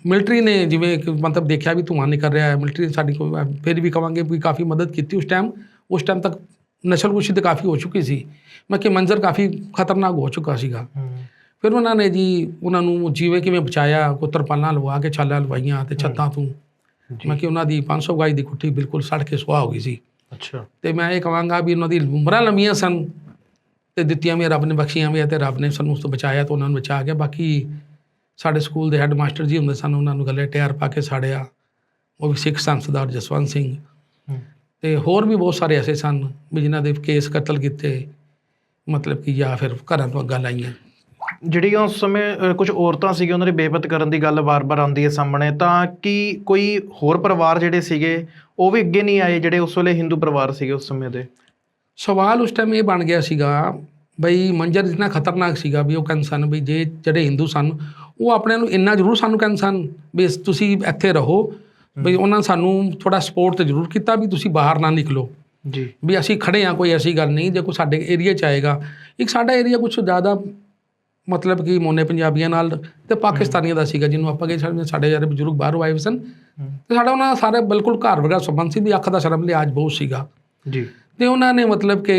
ਮਿਲਟਰੀ ਨੇ ਜਿਵੇਂ ਮਤਲਬ ਦੇਖਿਆ ਵੀ ਧੂੰਆਂ ਨਿਕਲ ਰਿਹਾ ਹੈ ਮਿਲਟਰੀ ਸਾਡੀ ਕੋਈ ਫਿਰ ਵੀ ਕਵਾਂਗੇ ਵੀ ਕਾਫੀ ਮਦਦ ਕੀਤੀ ਉਸ ਟਾਈਮ ਉਸ ਟਾਈਮ ਤੱਕ ਨਸ਼ਲਕੁਸ਼ੀ ਤੇ ਕਾਫੀ ਹੋ ਚੁੱਕੀ ਸੀ। ਮੈਂ ਕਿ ਮੰਜ਼ਰ ਕਾਫੀ ਖਤਰਨਾਕ ਹੋ ਚੁੱਕਾ ਸੀਗਾ। ਫਿਰ ਉਹਨਾਂ ਨੇ ਜੀ ਉਹਨਾਂ ਨੂੰ ਜਿਵੇਂ ਕਿਵੇਂ ਬਚਾਇਆ ਕੋ ਤਰਪਾਲਾਂ ਲਵਾ ਕੇ ਛਾਲਾਂ ਲਵਾਈਆਂ ਤੇ ਛੱਤਾਂ ਤੋਂ। ਮੈਂ ਕਿ ਉਹਨਾਂ ਦੀ 500 ਗਾਈ ਦੀ ਕੁੱਠੀ ਬਿਲਕੁਲ ਸੜ ਕੇ ਸੁਆਹ ਹੋ ਗਈ ਸੀ। ਅੱਛਾ। ਤੇ ਮੈਂ ਇਹ ਕਹਾਂਗਾ ਵੀ ਉਹਨਾਂ ਦੀ ਉਮਰਾਂ ਲੰਮੀਆਂ ਸਨ ਤੇ ਦਿੱਤੀਆਂ ਵੀ ਰੱਬ ਨੇ ਬਖਸ਼ੀਆਂ ਵੀ ਤੇ ਰੱਬ ਨੇ ਸਾਨੂੰ ਉਸ ਤੋਂ ਬਚਾਇਆ ਤੇ ਉਹਨਾਂ ਨੂੰ ਬਚਾ ਕੇ ਬਾਕੀ ਸਾਡੇ ਸਕੂਲ ਦੇ ਹੈੱਡ ਮਾਸਟਰ ਜੀ ਹੁੰਦੇ ਸਨ ਉਹਨਾਂ ਨੂੰ ਗੱਲੇ ਟਿਆਰ ਪਾ ਕੇ ਸਾੜਿਆ। ਉਹ ਵੀ ਸਿੱਖ ਸਨ ਸਰਦਾਰ ਜਸਵੰਤ ਸਿੰਘ। ਤੇ ਹੋਰ ਵੀ ਬਹੁਤ ਸਾਰੇ ਐਸੇ ਸਨ ਵੀ ਜਿਨ੍ਹਾਂ ਦੇ ਕੇਸ ਕਤਲ ਕੀਤੇ ਮਤਲਬ ਕਿ ਜਾਂ ਫਿਰ ਘਰਾਂ ਤੋਂ ਅੱਗਾਂ ਲਾਈਆਂ। ਜਿਹੜੀਆਂ ਉਸ ਸਮੇਂ ਕੁਝ ਔਰਤਾਂ ਸੀਗੀਆਂ ਉਹਨਾਂ ਦੇ ਬੇਪਤ ਕਰਨ ਦੀ ਗੱਲ ਵਾਰ-ਵਾਰ ਆਉਂਦੀ ਹੈ ਸਾਹਮਣੇ ਤਾਂ ਕੀ ਕੋਈ ਹੋਰ ਪਰਿਵਾਰ ਜਿਹੜੇ ਸੀਗੇ ਉਹ ਵੀ ਅੱਗੇ ਨਹੀਂ ਆਏ ਜਿਹੜੇ ਉਸ ਵੇਲੇ ਹਿੰਦੂ ਪਰਿਵਾਰ ਸੀਗੇ ਉਸ ਸਮੇਂ ਦੇ? ਸਵਾਲ ਉਸ ਟਾਈਮ ਇਹ ਬਣ ਗਿਆ ਸੀਗਾ ਬਈ ਮੰਜਰ ਇਤਨਾ ਖਤਰਨਾਕ ਸੀਗਾ ਵੀ ਉਹ ਕਹਿੰਦੇ ਸਨ ਵੀ ਜੇ ਜਿਹੜੇ ਹਿੰਦੂ ਸਨ ਉਹ ਆਪਣੇ ਨੂੰ ਇੰਨਾ ਜ਼ਰੂਰ ਸਾਨੂੰ ਕਹਿੰਦੇ ਸਨ ਵੀ ਤੁਸੀਂ ਇੱਥੇ ਰਹੋ ਬਈ ਉਹਨਾਂ ਨੇ ਸਾਨੂੰ ਥੋੜਾ ਸਪੋਰਟ ਤੇ ਜ਼ਰੂਰ ਕੀਤਾ ਵੀ ਤੁਸੀਂ ਬਾਹਰ ਨਾ ਨਿਕਲੋ। ਜੀ। ਵੀ ਅਸੀਂ ਖੜੇ ਹਾਂ ਕੋਈ ਐਸੀ ਗੱਲ ਨਹੀਂ ਜੇ ਕੋਈ ਸਾਡੇ ਏਰੀਆ 'ਚ ਆਏਗਾ। ਇੱਕ ਸਾਡਾ ਏਰੀਆ ਕੁਝ ਜ਼ਿਆਦਾ ਮਤਲਬ ਕਿ ਮੋਨੇ ਪੰਜਾਬੀਆਂ ਨਾਲ ਤੇ ਪਾਕਿਸਤਾਨੀਆਂ ਦਾ ਸੀਗਾ ਜਿਹਨੂੰ ਆਪਾਂ ਕਹੇ ਸਾਡੇ ਸਾਡੇ ਯਾਰ ਬਜ਼ੁਰਗ ਬਾਹਰੋਂ ਆਏ ਸਨ। ਤੇ ਸਾਡਾ ਉਹਨਾਂ ਸਾਰੇ ਬਿਲਕੁਲ ਘਰ ਵਰਗਾ ਸੰਬੰਧ ਸੀ ਵੀ ਅੱਖ ਦਾ ਸ਼ਰਮ ਲਿਹਾਜ਼ ਬਹੁਤ ਸੀਗਾ। ਜੀ। ਤੇ ਉਹਨਾਂ ਨੇ ਮਤਲਬ ਕਿ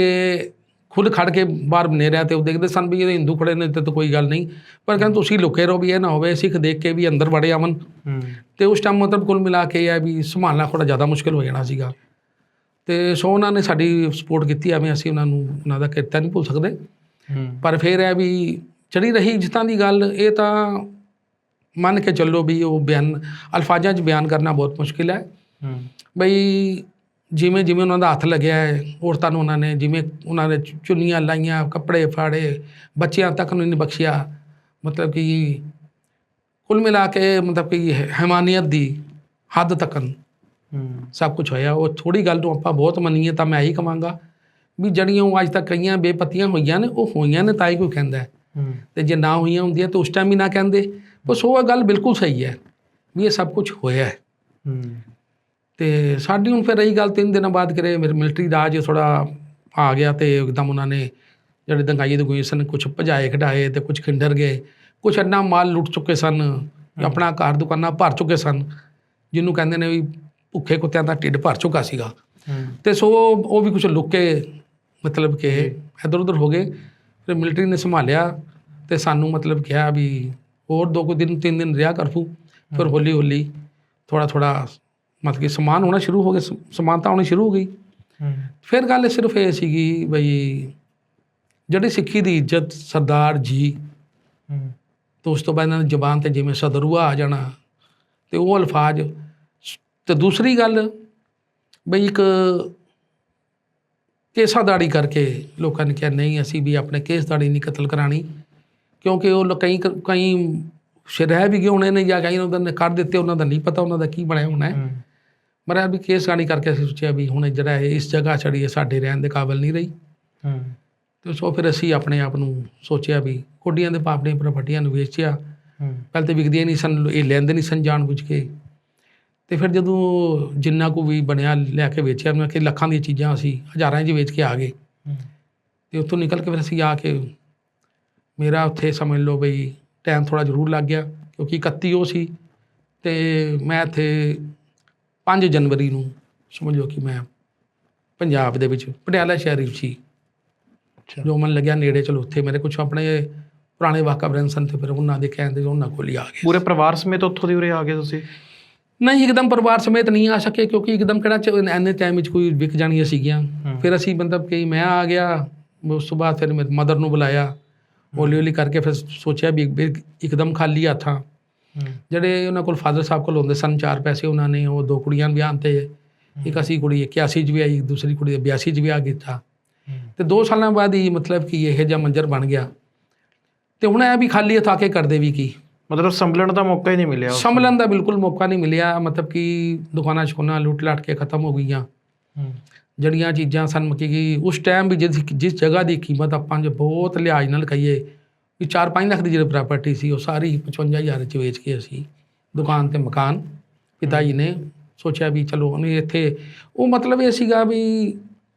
ਖੁਦ ਖੜ ਕੇ ਬਾਹਰ ਬਨੇ ਰਿਆ ਤੇ ਉਹ ਦੇਖਦੇ ਸਨ ਵੀ ਇਹ ਹਿੰਦੂ ਖੜੇ ਨੇ ਤੇ ਤਾਂ ਕੋਈ ਗੱਲ ਨਹੀਂ। ਪਰ ਕਹਿੰਦੇ ਤੁਸੀਂ ਲੁਕੇ ਰਹੋ ਵੀ ਇਹ ਨਾ ਹੋਵੇ ਸਿੱਖ ਦੇਖ ਕੇ ਵੀ ਅੰਦਰ ਵੜੇ ਆਵਨ ਤੇ ਉਸ ਟਾਈਮ ਮਤਲਬ ਕੁੱਲ ਮਿਲਾ ਕੇ ਇਹ ਵੀ ਸੰਭਾਲਣਾ ਥੋੜਾ ਜ਼ਿਆਦਾ ਮੁਸ਼ਕਲ ਹੋ ਜਾਣਾ ਸੀਗਾ। ਤੇ ਸੋ ਉਹਨਾਂ ਨੇ ਸਾਡੀ ਸਪੋਰਟ ਕੀਤੀ ਐਵੇਂ ਅਸੀਂ ਉਹਨਾਂ ਨੂੰ ਉਹਨਾਂ ਦਾ ਕਿਰਤਾ ਨਹੀਂ ਭੁੱਲ ਸਕਦੇ। ਪਰ ਫਿਰ ਇਹ ਵੀ ਚੜੀ ਰਹੀ ਇੱਜ਼ਤਾਂ ਦੀ ਗੱਲ ਇਹ ਤਾਂ ਮੰਨ ਕੇ ਚੱਲੋ ਵੀ ਉਹ ਬਿਆਨ ਅਲਫਾਜ਼ਾਂ 'ਚ ਬਿਆਨ ਕਰਨਾ ਬਹੁਤ ਮੁਸ਼ਕਿਲ ਹੈ। ਹੂੰ। ਬਈ ਜਿਵੇਂ ਜਿਵੇਂ ਉਹਨਾਂ ਦਾ ਹੱਥ ਲੱਗਿਆ ਹੈ ਔਰਤਾਂ ਨੂੰ ਉਹਨਾਂ ਨੇ ਜਿਵੇਂ ਉਹਨਾਂ ਨੇ ਚੁੰਨੀਆਂ ਲਾਈਆਂ ਕੱਪੜੇ ਫਾੜੇ ਬੱਚਿਆਂ ਤੱਕ ਨੂੰ ਨਹੀਂ ਬਖਸ਼ਿਆ। ਮਤਲਬ ਕਿ ਕੁੱਲ ਮਿਲਾ ਕੇ ਮਤਲਬ ਕਿ ਹੈਮਾਨੀਅਤ ਦੀ ਹੱਦ ਤੱਕਨ ਸਭ ਕੁਝ ਹੋਇਆ। ਉਹ ਥੋੜੀ ਗੱਲ ਨੂੰ ਆਪਾਂ ਬਹੁਤ ਮੰਨੀਏ ਤਾਂ ਮੈਂ ਇਹੀ ਕਹਾਂਗਾ ਵੀ ਜਿਹੜੀਆਂ ਉਹ ਅੱਜ ਤੱਕ ਕਈਆਂ ਬੇਪਤੀਆਂ ਹੋਈਆਂ ਨੇ ਉਹ ਹੋਈਆਂ ਨੇ ਤਾਂ ਹੀ ਕੋਈ ਕਹਿੰਦਾ ਹੈ। ਤੇ ਜੇ ਨਾ ਹੋਈਆਂ ਹੁੰਦੀਆਂ ਤਾਂ ਉਸ ਟਾਈਮ ਹੀ ਨਾ ਕਹਿੰਦੇ। ਬਸ ਉਹ ਗੱਲ ਬਿਲਕੁਲ ਸਹੀ ਹੈ ਵੀ ਇਹ ਸਭ ਕੁਝ ਹੋਇਆ ਹੂੰ। ਤੇ ਸਾਡੀ ਹੁਣ ਫਿਰ ਰਹੀ ਗੱਲ ਤਿੰਨ ਦਿਨਾਂ ਬਾਅਦ ਕਰੇ ਮੇਰੇ ਮਿਲਟਰੀ ਰਾਜ ਥੋੜਾ ਆ ਗਿਆ ਤੇ ਇੱਕਦਮ ਉਹਨਾਂ ਨੇ ਜਿਹੜੇ ਦੰਗਾਈ ਦੇ ਕੋਈ ਸਨ ਕੁਝ ਭਜਾਏ ਖਡਾਏ ਤੇ ਕੁਝ ਖਿੰਡਰ ਗਏ। ਕੁਝ ਅੰਨਾ ਮਾਲ ਲੁੱਟ ਚੁੱਕੇ ਸਨ ਆਪਣਾ ਘਰ ਦੁਕਾਨਾਂ ਭਰ ਚੁੱਕੇ ਸਨ ਜਿਹਨੂੰ ਕਹਿੰਦੇ ਨੇ ਵੀ ਭੁੱਖੇ ਕੁੱਤਿਆਂ ਦਾ ਢਿੱਡ ਭਰ ਚੁੱਕਾ ਸੀਗਾ। ਤੇ ਸੋ ਉਹ ਵੀ ਕੁਝ ਲੁੱਕ ਕੇ ਮਤਲਬ ਕਿ ਇੱਧਰ ਉੱਧਰ ਹੋ ਗਏ ਫਿਰ ਮਿਲਟਰੀ ਨੇ ਸੰਭਾਲਿਆ ਤੇ ਸਾਨੂੰ ਮਤਲਬ ਕਿਹਾ ਵੀ ਹੋਰ ਦੋ ਕੁ ਦਿਨ ਤਿੰਨ ਦਿਨ ਰਿਹਾ ਕਰਫੂ ਫਿਰ ਹੌਲੀ ਹੌਲੀ ਥੋੜਾ ਥੋੜਾ ਮਤਲਬ ਕਿ ਸਮਾਨ ਹੋਣਾ ਸ਼ੁਰੂ ਹੋ ਗਿਆ ਸ- ਸਮਾਨਤਾ ਹੋਣੀ ਸ਼ੁਰੂ ਹੋ ਗਈ। ਫਿਰ ਗੱਲ ਸਿਰਫ ਇਹ ਸੀਗੀ ਬਈ ਜਿਹੜੀ ਸਿੱਖੀ ਦੀ ਇੱਜ਼ਤ ਸਰਦਾਰ ਜੀ ਤੇ ਉਸ ਤੋਂ ਬਾਅਦ ਇਹਨਾਂ ਦੀ ਜ਼ਬਾਨ ਤੇ ਜਿਵੇਂ ਸਦਰੂਆ ਆ ਜਾਣਾ ਤੇ ਉਹ ਅਲਫਾਜ਼। ਤੇ ਦੂਸਰੀ ਗੱਲ ਬਈ ਇੱਕ ਕੇਸਾਦਾੜੀ ਕਰਕੇ ਲੋਕਾਂ ਨੇ ਕਿਹਾ ਨਹੀਂ ਅਸੀਂ ਵੀ ਆਪਣੇ ਕੇਸਦਾੜੀ ਨਹੀਂ ਕਤਲ ਕਰਾਣੀ ਕਿਉਂਕਿ ਉਹ ਕਈ ਕਈ ਸ਼ਰਹਿ ਵੀ ਗਏ ਹੋਣੇ ਨੇ ਜਾਂ ਕਈ ਉਹਨਾਂ ਨੇ ਕਰ ਦਿੱਤੇ ਉਹਨਾਂ ਦਾ ਨਹੀਂ ਪਤਾ ਉਹਨਾਂ ਦਾ ਕੀ ਬਣਿਆ ਹੋਣਾ ਹੂੰ। ਪਰ ਇਹ ਵੀ ਕੇਸਦਾੜੀ ਕਰਕੇ ਅਸੀਂ ਸੋਚਿਆ ਵੀ ਹੁਣ ਜਿਹੜਾ ਇਹ ਇਸ ਜਗ੍ਹਾ ਛੜੀ ਹੈ ਸਾਡੇ ਰਹਿਣ ਦੇ ਕਾਬਿਲ ਨਹੀਂ ਰਹੀ। ਹੂੰ। ਤੇ ਸੋ ਫਿਰ ਅਸੀਂ ਆਪਣੇ ਆਪ ਨੂੰ ਸੋਚਿਆ ਵੀ ਕੋਡੀਆਂ ਦੇ ਪਾਪੜੇ ਪ੍ਰਾਪਰਟੀਆਂ ਨੂੰ ਵੇਚਿਆ। ਹੂੰ। ਪਹਿਲੇ ਤਾਂ ਵਿਕਦੀਆਂ ਨਹੀਂ ਸਨ ਇਹ ਲੈਂਦੇ ਨਹੀਂ ਸਨ ਜਾਣ ਬੁੱਝ ਕੇ। ਤੇ ਫਿਰ ਜਦੋਂ ਜਿੰਨਾ ਕੁ ਵੀ ਬਣਿਆ ਲੈ ਕੇ ਵੇਚਿਆ ਮੈਂ ਕਿ ਲੱਖਾਂ ਦੀਆਂ ਚੀਜ਼ਾਂ ਅਸੀਂ ਹਜ਼ਾਰਾਂ 'ਚ ਵੇਚ ਕੇ ਆ ਗਏ। ਹੂੰ। ਤੇ ਉੱਥੋਂ ਨਿਕਲ ਕੇ ਫਿਰ ਅਸੀਂ ਆ ਕੇ ਮੇਰਾ ਉੱਥੇ ਸਮਝ ਲਓ ਬਈ ਟਾਈਮ ਥੋੜਾ ਜ਼ਰੂਰ ਲੱਗ ਗਿਆ ਕਿਉਂਕਿ 31 ਉਹ ਸੀ। ਤੇ ਮੈਂ ਇੱਥੇ 5 ਜਨਵਰੀ ਨੂੰ ਸਮਝ ਲਓ ਕਿ ਮੈਂ ਪੰਜਾਬ ਦੇ ਵਿੱਚ ਪਟਿਆਲਾ ਸ਼ਹਿਰ ਵਿੱਚ ਸੀ। ਜੋ ਮਨ ਲੱਗਿਆ ਨੇੜੇ ਚਲੋ ਉੱਥੇ ਮੇਰੇ ਕੁਝ ਆਪਣੇ ਪੁਰਾਣੇ ਵਾਕਫ ਸਨ ਤੇ ਫਿਰ ਉਹਨਾਂ ਦੇ ਕਹਿੰਦੇ ਉਹਨਾਂ ਕੋਲ ਹੀ ਆ ਗਏ। ਪੂਰੇ ਪਰਿਵਾਰ ਸਮੇਤ ਉੱਥੋਂ ਦੀ ਉਰੇ ਆ ਗਏ ਤੁਸੀਂ? ਨਹੀਂ ਇੱਕਦਮ ਪਰਿਵਾਰ ਸਮੇਤ ਨਹੀਂ ਆ ਸਕੇ ਕਿਉਂਕਿ ਇੱਕਦਮ ਕਿਹੜਾ ਚ ਐਨੇ ਟਾਈਮ ਵਿੱਚ ਕੋਈ ਵਿਕ ਜਾਣੀਆਂ ਸੀਗੀਆਂ। ਫਿਰ ਅਸੀਂ ਮਤਲਬ ਕਿ ਮੈਂ ਆ ਗਿਆ ਉਸ ਤੋਂ ਬਾਅਦ ਫਿਰ ਮਦਰ ਨੂੰ ਬੁਲਾਇਆ। ਹੌਲੀ ਹੌਲੀ ਕਰਕੇ ਫਿਰ ਸੋਚਿਆ ਵੀ ਵੀ ਇੱਕਦਮ ਖਾਲੀ ਹੱਥਾਂ। ਜਿਹੜੇ ਉਹਨਾਂ ਕੋਲ ਫਾਦਰ ਸਾਹਿਬ ਕੋਲ ਹੁੰਦੇ ਸਨ ਚਾਰ ਪੈਸੇ ਉਹਨਾਂ ਨੇ ਉਹ ਦੋ ਕੁੜੀਆਂ ਵਿਆਹ ਤੇ ਇੱਕ ਅਸੀਂ ਕੁੜੀ 81 ਚ ਵਿਆਹੀ ਦੂਸਰੀ ਕੁੜੀ 82 ਚ ਵਿਆਹ ਕੀਤਾ। ਤੇ 2 ਸਾਲਾਂ ਬਾਅਦ ਹੀ ਮਤਲਬ ਕਿ ਇਹ ਜਿਹਾ ਮੰਜ਼ਰ ਬਣ ਗਿਆ। ਤੇ ਹੁਣ ਇਹ ਵੀ ਖਾਲੀ ਹੱਥ ਆ ਕੇ ਕਰਦੇ ਵੀ ਕੀ? ਮਤਲਬ ਸੰਭਲਣ ਦਾ ਮੌਕਾ ਹੀ ਨਹੀਂ ਮਿਲਿਆ ਸੰਭਲਣ ਦਾ ਬਿਲਕੁਲ ਮੌਕਾ ਨਹੀਂ ਮਿਲਿਆ। ਮਤਲਬ ਕਿ ਦੁਕਾਨਾਂ ਸ਼ੁਕਾਨਾਂ ਲੁੱਟ ਲਾਟ ਕੇ ਖਤਮ ਹੋ ਗਈਆਂ। ਜਿਹੜੀਆਂ ਚੀਜ਼ਾਂ ਸਨ ਮਤਲਬ ਕਿ ਉਸ ਟਾਈਮ ਵੀ ਜਿਸ ਜਿਸ ਜਗ੍ਹਾ ਦੀ ਕੀਮਤ ਆਪਾਂ ਜੇ ਬਹੁਤ ਲਿਹਾਜ਼ ਨਾਲ ਕਹੀਏ ਵੀ 4-5 ਲੱਖ ਦੀ ਜਿਹੜੀ ਪ੍ਰਾਪਰਟੀ ਸੀ ਉਹ ਸਾਰੀ 55000 ਚ ਵੇਚ ਕੇ ਅਸੀਂ ਦੁਕਾਨ ਤੇ ਮਕਾਨ ਪਿਤਾ ਜੀ ਨੇ ਸੋਚਿਆ ਵੀ ਚਲੋ ਉਹਨੇ ਇੱਥੇ ਉਹ ਮਤਲਬ ਇਹ ਸੀਗਾ ਵੀ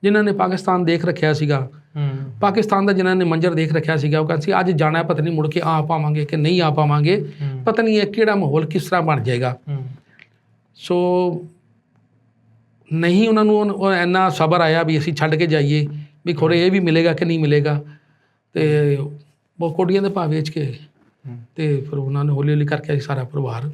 ਜਿਨ੍ਹਾਂ ਨੇ ਪਾਕਿਸਤਾਨ ਦੇਖ ਰੱਖਿਆ ਸੀਗਾ ਹੂੰ। ਪਾਕਿਸਤਾਨ ਦਾ ਜਿਨ੍ਹਾਂ ਨੇ ਮੰਜ਼ਰ ਦੇਖ ਰੱਖਿਆ ਸੀਗਾ ਉਹ ਕਹਿੰਦੇ ਸੀ ਅੱਜ ਜਾਣਾ ਪਤਾ ਨਹੀਂ ਮੁੜ ਕੇ ਆ ਪਾਵਾਂਗੇ ਕਿ ਨਹੀਂ ਆ ਪਾਵਾਂਗੇ ਪਤਾ ਨਹੀਂ ਇਹ ਕਿਹੜਾ ਮਾਹੌਲ ਕਿਸ ਤਰ੍ਹਾਂ ਬਣ ਜਾਏਗਾ। ਹੂੰ। ਸੋ ਨਹੀਂ ਉਹਨਾਂ ਨੂੰ ਉਹ ਇੰਨਾ ਸਬਰ ਆਇਆ ਵੀ ਅਸੀਂ ਛੱਡ ਕੇ ਜਾਈਏ ਵੀ ਖੋਰੇ ਇਹ ਵੀ ਮਿਲੇਗਾ ਕਿ ਨਹੀਂ ਮਿਲੇਗਾ ਤੇ ਉਹ ਕੋਡੀਆਂ ਦੇ ਭਾਅ ਵੇਚ ਕੇ। ਤੇ ਫਿਰ ਉਹਨਾਂ ਨੇ ਹੌਲੀ ਹੌਲੀ ਕਰਕੇ ਸਾਰਾ ਪਰਿਵਾਰ।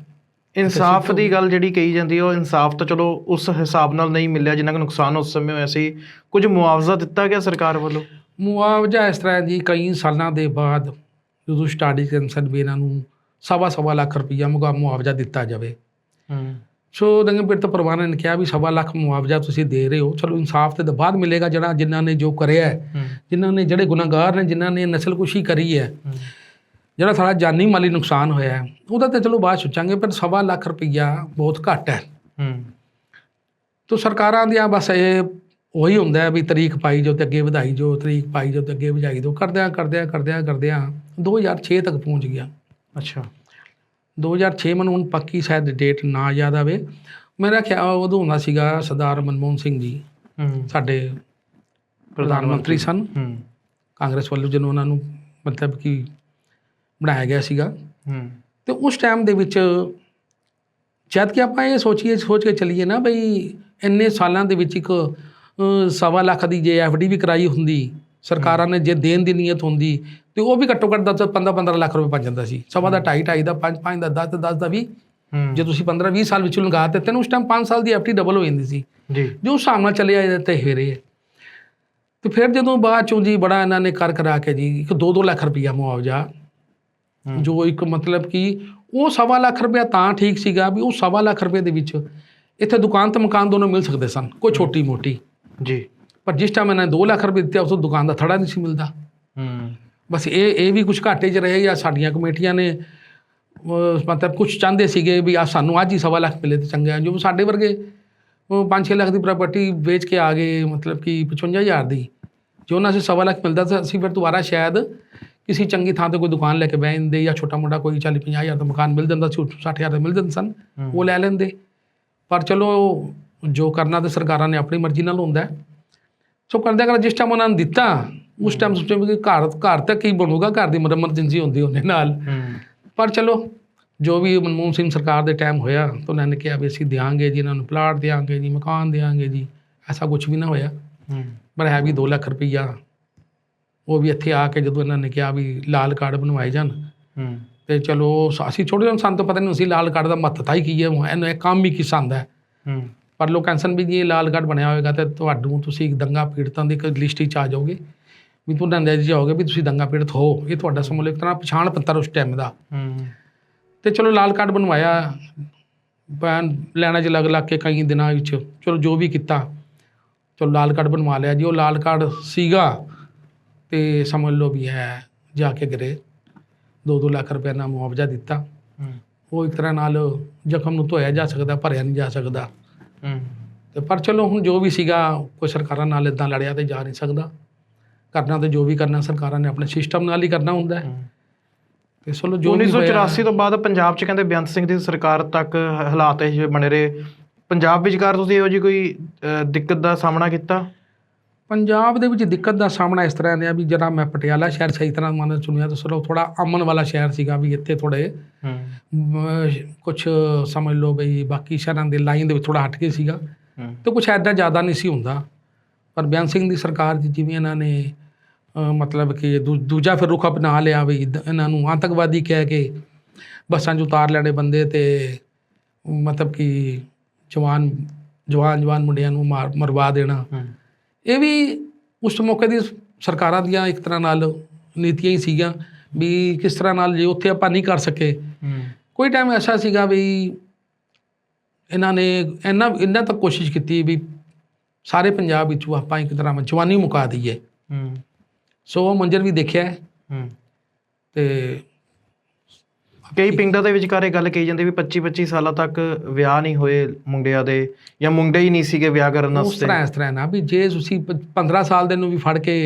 ਇਨਸਾਫ ਦੀ ਗੱਲ ਜਿਹੜੀ ਕਹੀ ਜਾਂਦੀ ਹੈ ਉਹ ਇਨਸਾਫ ਤਾਂ ਚਲੋ ਉਸ ਹਿਸਾਬ ਨਾਲ ਨਹੀਂ ਮਿਲਿਆ ਜਿੰਨਾ ਕੁ ਨੁਕਸਾਨ ਉਸ ਸਮੇਂ ਹੋਇਆ ਸੀ। ਕੁਝ ਮੁਆਵਜ਼ਾ ਦਿੱਤਾ ਗਿਆ ਸਰਕਾਰ ਵੱਲੋਂ? ਮੁਆਵਜ਼ਾ ਇਸ ਤਰ੍ਹਾਂ ਜੀ ਕਈ ਸਾਲਾਂ ਦੇ ਬਾਅਦ ਜਦੋਂ ਸਟਾਡੀ ਕੈਂਸਰ ਵੀ ਇਹਨਾਂ ਨੂੰ ਸਵਾ ਸਵਾ ਲੱਖ ਰੁਪਈਆ ਮੁਆਵਜ਼ਾ ਦਿੱਤਾ ਜਾਵੇ। ਹੂੰ। ਸੋ ਦੰਗੇ ਪੀੜਤ ਪਰਿਵਾਰਾਂ ਨੇ ਕਿਹਾ ਵੀ ਸਵਾ ਲੱਖ ਮੁਆਵਜ਼ਾ ਤੁਸੀਂ ਦੇ ਰਹੇ ਹੋ। ਚਲੋ ਇਨਸਾਫ ਤੇ ਬਾਅਦ ਮਿਲੇਗਾ ਜਿਹੜਾ ਜਿਨ੍ਹਾਂ ਨੇ ਜੋ ਕਰਿਆ ਹੈ ਜਿਨ੍ਹਾਂ ਨੇ ਜਿਹੜੇ ਗੁਨਾਹਗਾਰ ਨੇ ਜਿਨ੍ਹਾਂ ਨੇ ਨਸਲਕੁਸ਼ੀ ਕਰੀ ਹੈ। ਜਿਹੜਾ ਸਾਡਾ ਜਾਨੀ ਮਾਲੀ ਨੁਕਸਾਨ ਹੋਇਆ ਹੈ ਉਹਦਾ ਤਾਂ ਚਲੋ ਬਾਅਦ ਸੋਚਾਂਗੇ ਪਰ ਸਵਾ ਲੱਖ ਰੁਪਈਆ ਬਹੁਤ ਘੱਟ ਹੈ। ਹੂੰ। ਤੋ ਸਰਕਾਰਾਂ ਦੀਆਂ ਬਸ ਇਹ ਉਹੀ ਹੁੰਦਾ ਵੀ ਤਰੀਕ ਪਾਈ ਜੋ ਤੇ ਅੱਗੇ ਵਧਾਈ ਜੋ ਤਰੀਕ ਪਾਈ ਜੋ ਤੇ ਅੱਗੇ ਵਧਾਈ ਜੋ ਕਰਦਿਆਂ ਕਰਦਿਆਂ ਕਰਦਿਆਂ ਕਰਦਿਆਂ 2006 ਤੱਕ ਪਹੁੰਚ ਗਿਆ। ਅੱਛਾ। 2006 ਮੈਨੂੰ ਹੁਣ ਪੱਕੀ ਸ਼ਾਇਦ ਡੇਟ ਨਾ ਯਾਦ ਆਵੇ। ਮੇਰਾ ਖਿਆਲ ਉਦੋਂ ਹੁੰਦਾ ਸੀਗਾ ਸਰਦਾਰ ਮਨਮੋਹਨ ਸਿੰਘ ਜੀ। ਸਾਡੇ ਪ੍ਰਧਾਨ ਮੰਤਰੀ ਸਨ। ਕਾਂਗਰਸ ਵੱਲੋਂ ਜਿਹਨੂੰ ਉਹਨਾਂ ਨੂੰ ਮਤਲਬ ਕਿ ਬਣਾਇਆ ਗਿਆ ਸੀਗਾ। ਤੇ ਉਸ ਟਾਈਮ ਦੇ ਵਿੱਚ ਜਦ ਕਿ ਆਪਾਂ ਇਹ ਸੋਚੀਏ ਸੋਚ ਕੇ ਚੱਲੀਏ ਨਾ ਬਈ ਇੰਨੇ ਸਾਲਾਂ ਦੇ ਵਿੱਚ ਇੱਕ ਸਵਾ ਲੱਖ ਦੀ ਜੇ ਐਫਡੀ ਵੀ ਕਰਾਈ ਹੁੰਦੀ। ਸਰਕਾਰਾਂ ਨੇ ਜੇ ਦੇਣ ਦੀ ਨੀਅਤ ਹੁੰਦੀ ਤੇ ਉਹ ਵੀ ਘੱਟੋ ਘੱਟ 10 15 15 ਲੱਖ ਰੁਪਏ ਬਣ ਜਾਂਦਾ ਸੀ। ਸਵਾ ਦਾ 2.5 2.5 ਦਾ 5 5 ਦਾ 10 ਦਾ 10 ਦਾ ਵੀ ਜੇ ਤੁਸੀਂ 15 20 ਸਾਲ ਵਿੱਚ ਲਗਾ ਦਿੱਤੇ ਤੈਨੂੰ ਉਸ ਟਾਈਮ 5 ਸਾਲ ਦੀ ਐਫਡੀ ਡਬਲ ਹੋ ਜਾਂਦੀ ਸੀ। ਜੀ। ਜੋ ਹਿਸਾਬ ਨਾਲ ਚੱਲਿਆ ਇਹਦੇ ਤੇ ਹੈ ਤੇ ਫਿਰ ਜਦੋਂ ਬਾਅਦ ਚੋਂ ਜੀ ਬੜਾ ਇਹਨਾਂ ਨੇ ਕਰ ਕਰਾ ਕੇ ਜੀ ਇੱਕ 2-2 ਲੱਖ ਰੁਪਈਆ ਮੁਆਵਜ਼ਾ। ਜੋ ਇੱਕ ਮਤਲਬ ਕਿ ਉਹ ਸਵਾ ਲੱਖ ਰੁਪਇਆ ਤਾਂ ਠੀਕ ਸੀਗਾ ਵੀ ਉਹ ਸਵਾ ਲੱਖ ਰੁਪਏ ਦੇ ਵਿੱਚ ਇੱਥੇ ਦੁਕਾਨ ਤੇ ਮਕਾਨ ਦੋਨੋਂ ਮਿਲ ਸਕਦੇ ਸਨ ਕੋਈ ਛੋਟੀ ਮੋਟੀ। ਜੀ। ਪਰ ਜਿਸ ਟਾਈਮ ਇਹਨਾਂ ਨੇ 2 ਲੱਖ ਰੁਪਏ ਦਿੱਤੇ ਉਸ ਤੋਂ ਦੁਕਾਨ ਦਾ ਥੜਾ ਨਹੀਂ ਸੀ ਮਿਲਦਾ। ਹੂੰ। ਬਸ ਇਹ ਇਹ ਵੀ ਕੁਝ ਘਾਟੇ 'ਚ ਰਹੇ ਜਾਂ ਸਾਡੀਆਂ ਕਮੇਟੀਆਂ ਨੇ ਮਤਲਬ ਕੁਝ ਚਾਹੁੰਦੇ ਸੀਗੇ ਵੀ ਆ ਸਾਨੂੰ ਅੱਜ ਹੀ ਸਵਾ ਲੱਖ ਮਿਲੇ ਤੇ ਚੰਗਾ ਜੋ ਸਾਡੇ ਵਰਗੇ ਉਹ 5-6 ਲੱਖ ਦੀ ਪ੍ਰਾਪਰਟੀ ਵੇਚ ਕੇ ਆ ਗਏ ਮਤਲਬ ਕਿ 55000 ਦੀ ਜੋ ਉਹਨਾਂ ਸੇ ਸਵਾ ਲੱਖ ਮਿਲਦਾ ਤਾਂ ਅਸੀਂ ਫਿਰ ਦੁਬਾਰਾ ਸ਼ਾਇਦ ਕਿਸੇ ਚੰਗੀ ਥਾਂ ਤੇ ਕੋਈ ਦੁਕਾਨ ਲੈ ਕੇ ਬਹਿ ਜਾਂਦੇ ਜਾਂ ਛੋਟਾ ਮੋਟਾ ਕੋਈ 40-50000 ਦਾ ਮਕਾਨ ਮਿਲ ਜਾਂਦਾ ਸੀ 60000 ਦਾ ਮਿਲ ਜਾਂਦੇ ਸਨ। ਉਹ ਲੈ ਲੈਂਦੇ ਪਰ ਚਲੋ ਜੋ ਕਰਨਾ ਤੇ ਸਰਕਾਰਾਂ ਨੇ ਆਪਣੀ ਮਰਜ਼ੀ ਨਾਲ ਹੁੰਦਾ। ਸੋ ਕਰਦੇ ਕਰ ਜਿਸ ਟਾਈਮ ਉਹਨਾਂ ਨੇ ਦਿੱਤਾ ਉਸ ਟਾਈਮ ਸੋਚਿਆ ਵੀ ਕਿ ਘਰ ਘਰ ਤੱਕ ਕੀ ਬਣੂਗਾ ਘਰ ਦੀ ਐਮਰਜੈਂਸੀ ਹੁੰਦੀ ਉਹਨੇ ਨਾਲ। ਹੂੰ। ਪਰ ਚਲੋ ਜੋ ਵੀ ਮਨਮੋਹਨ ਸਿੰਘ ਸਰਕਾਰ ਦੇ ਟਾਈਮ ਹੋਇਆ ਤਾਂ ਉਹਨਾਂ ਨੇ ਕਿਹਾ ਵੀ ਅਸੀਂ ਦਿਆਂਗੇ ਜੀ ਇਹਨਾਂ ਨੂੰ ਪਲਾਟ ਦਿਆਂਗੇ ਜੀ ਮਕਾਨ ਦਿਆਂਗੇ ਜੀ ਐਸਾ ਕੁਝ ਵੀ ਨਾ ਹੋਇਆ। ਹੂੰ। ਪਰ ਹੈ ਵੀ 2 ਲੱਖ ਰੁਪਈਆ। ਉਹ ਵੀ ਇੱਥੇ ਆ ਕੇ ਜਦੋਂ ਇਹਨਾਂ ਨੇ ਕਿਹਾ ਵੀ ਲਾਲ ਕਾਰਡ ਬਣਵਾਏ ਜਾਣ। ਹੂੰ। ਤੇ ਚਲੋ ਅਸੀਂ ਛੋਟੇ ਜਿਹੇ ਸਾਨੂੰ ਤਾਂ ਪਤਾ ਨਹੀਂ ਸੀ ਲਾਲ ਕਾਰਡ ਦਾ ਮਹੱਤਤਾ ਹੀ ਕੀ ਹੈ ਇਹਨੂੰ ਇਹ ਕੰਮ ਹੀ ਕਿਸ ਆਂਦਾ ਹੈ। ਹੂੰ। ਪਰ ਲੋਕ ਕਹਿੰਦੇ ਵੀ ਜੀ ਇਹ ਲਾਲ ਕਾਰਡ ਬਣਿਆ ਹੋਵੇਗਾ ਤੇ ਤੁਹਾਨੂੰ ਤੁਸੀਂ ਇੱਕ ਦੰਗਾ ਪੀੜਤਾਂ ਦੀ ਇੱਕ ਲਿਸਟ ਵਿੱਚ ਆ ਜਾਓਗੇ। ਵੀ ਤੁਹਾਨੂੰ ਅੰਦਾਜ਼ਾ ਜਾਓਗੇ ਵੀ ਤੁਸੀਂ ਦੰਗਾ ਪੀੜਤ ਹੋ। ਇਹ ਤੁਹਾਡਾ ਲਓ ਇੱਕ ਤਰ੍ਹਾਂ ਪਛਾਣ ਪੱਤਰ ਉਸ ਟਾਈਮ ਦਾ। ਹੂੰ। ਤੇ ਚਲੋ ਲਾਲ ਕਾਰਡ ਬਣਵਾਇਆ। ਬੈਨ ਲੈਣਾ ਚ ਲੱਗ ਲੱਗ ਕੇ ਕਈ ਦਿਨਾਂ ਵਿੱਚ ਚਲੋ ਜੋ ਵੀ ਕੀਤਾ ਚਲੋ ਲਾਲ ਕਾਰਡ ਬਣਵਾ ਲਿਆ ਜੀ। ਉਹ ਲਾਲ ਕਾਰਡ ਸੀਗਾ ਤੇ ਸਮਝ ਲਓ ਵੀ ਹੈ ਜਾ ਕੇ ਗਰੇ। 2-2 ਲੱਖ ਰੁਪਏ ਦਾ ਮੁਆਵਜ਼ਾ ਦਿੱਤਾ। ਹੂੰ। ਉਹ ਇੱਕ ਤਰ੍ਹਾਂ ਨਾਲ ਜ਼ਖਮ ਨੂੰ ਧੋਇਆ ਜਾ ਸਕਦਾ ਭਰਿਆ ਨਹੀਂ ਜਾ ਸਕਦਾ। ਹੂੰ। ਤੇ ਪਰ ਚਲੋ ਹੁਣ ਜੋ ਵੀ ਸੀਗਾ ਕੋਈ ਸਰਕਾਰਾਂ ਨਾਲ ਇਦਾਂ ਲੜਿਆ ਤੇ ਜਾ ਨਹੀਂ ਸਕਦਾ। ਕਰਨਾ ਤੇ ਜੋ ਵੀ ਕਰਨਾ ਸਰਕਾਰਾਂ ਨੇ ਆਪਣੇ ਸਿਸਟਮ ਨਾਲ ਹੀ ਕਰਨਾ ਹੁੰਦਾ ਹੈ। ਤੇ ਚਲੋ ਜੋ ਵੀ ਹੋਇਆ 1984 ਤੋਂ ਬਾਅਦ ਪੰਜਾਬ 'ਚ ਕਹਿੰਦੇ ਬੇਅੰਤ ਸਿੰਘ ਦੀ ਸਰਕਾਰ ਤੱਕ ਹਾਲਾਤ ਇਹ ਜਿਹੇ ਬਣੇ ਰਹੇ। ਪੰਜਾਬ ਵਿਚਕਾਰ ਤੁਸੀਂ ਇਹੋ ਜਿਹੀ ਕੋਈ ਦਿੱਕਤ ਦਾ ਸਾਹਮਣਾ ਕੀਤਾ? ਪੰਜਾਬ ਦੇ ਵਿੱਚ ਦਿੱਕਤ ਦਾ ਸਾਹਮਣਾ ਇਸ ਤਰ੍ਹਾਂ ਦਾ ਵੀ ਜਿਹੜਾ ਮੈਂ ਪਟਿਆਲਾ ਸ਼ਹਿਰ ਸਹੀ ਤਰ੍ਹਾਂ ਮਨ ਚੁਣਿਆ ਤਾਂ ਚਲੋ ਥੋੜਾ ਅਮਨ ਵਾਲਾ ਸ਼ਹਿਰ ਸੀਗਾ ਵੀ ਇੱਥੇ ਥੋੜੇ ਕੁਝ ਸਮਝ ਲਓ ਬਈ ਬਾਕੀ ਸ਼ਹਿਰਾਂ ਦੇ ਲਾਈਨ ਦੇ ਵਿੱਚ ਥੋੜਾ ਹਟ ਕੇ ਸੀਗਾ। ਤੇ ਕੁਝ ਐਡਾ ਜ਼ਿਆਦਾ ਨਹੀਂ ਸੀ ਹੁੰਦਾ। ਪਰ ਬਿਆਨ ਸਿੰਘ ਦੀ ਸਰਕਾਰ ਜਿਵੇਂ ਇਹਨਾਂ ਨੇ ਮਤਲਬ ਕਿ ਦੂ- ਦੂਜਾ ਫਿਰ ਰੁਖ ਅਪਣਾ ਲਿਆ ਵੀ ਇਹਨਾਂ ਨੂੰ ਆਤੰਕਵਾਦੀ ਕਹਿ ਕੇ ਬੱਸਾਂ 'ਚ ਉਤਾਰ ਲੈਣੇ ਬੰਦੇ ਤੇ ਮਤਲਬ ਕਿ ਜਵਾਨ ਜਵਾਨ ਜਵਾਨ ਮੁੰਡਿਆਂ ਨੂੰ ਮਾਰ ਮਰਵਾ ਦੇਣਾ। ਇਹ ਵੀ ਉਸ ਮੌਕੇ ਦੀ ਸਰਕਾਰਾਂ ਦੀਆਂ ਇੱਕ ਤਰ੍ਹਾਂ ਨਾਲ ਨੀਤੀਆਂ ਹੀ ਸੀਗੀਆਂ ਵੀ ਕਿਸ ਤਰ੍ਹਾਂ ਨਾਲ ਜੇ ਉੱਥੇ ਆਪਾਂ ਨਹੀਂ ਕਰ ਸਕੇ। ਕੋਈ ਟਾਈਮ ਐਸਾ ਸੀਗਾ ਵੀ ਇਹਨਾਂ ਨੇ ਇੰਨਾ ਇੰਨਾ ਤੱਕ ਕੋਸ਼ਿਸ਼ ਕੀਤੀ ਵੀ ਸਾਰੇ ਪੰਜਾਬ ਵਿੱਚੋਂ ਆਪਾਂ ਇੱਕ ਤਰ੍ਹਾਂ ਜਵਾਨੀ ਮੁਕਾ ਦਈਏ। ਸੋ ਉਹ ਮੰਜ਼ਰ ਵੀ ਦੇਖਿਆ ਹੈ। ਹੂੰ। ਤੇ ਕਈ ਪਿੰਡਾਂ ਦੇ ਵਿਚਕਾਰ ਇਹ ਗੱਲ ਕਹੀ ਜਾਂਦੀ ਵੀ 25 25 ਸਾਲਾਂ ਤੱਕ ਵਿਆਹ ਨਹੀਂ ਹੋਏ ਮੁੰਡਿਆਂ ਦੇ ਜਾਂ ਮੁੰਡੇ ਹੀ ਨਹੀਂ ਸੀਗੇ ਵਿਆਹ ਕਰਨ ਉਸ ਵਾਸਤੇ। ਤਰ੍ਹਾਂ ਇਸ ਤਰ੍ਹਾਂ ਨਾ ਵੀ ਜੇ ਤੁਸੀਂ ਪ- 15 ਸਾਲ ਦੇ ਨੂੰ ਵੀ ਫੜ ਕੇ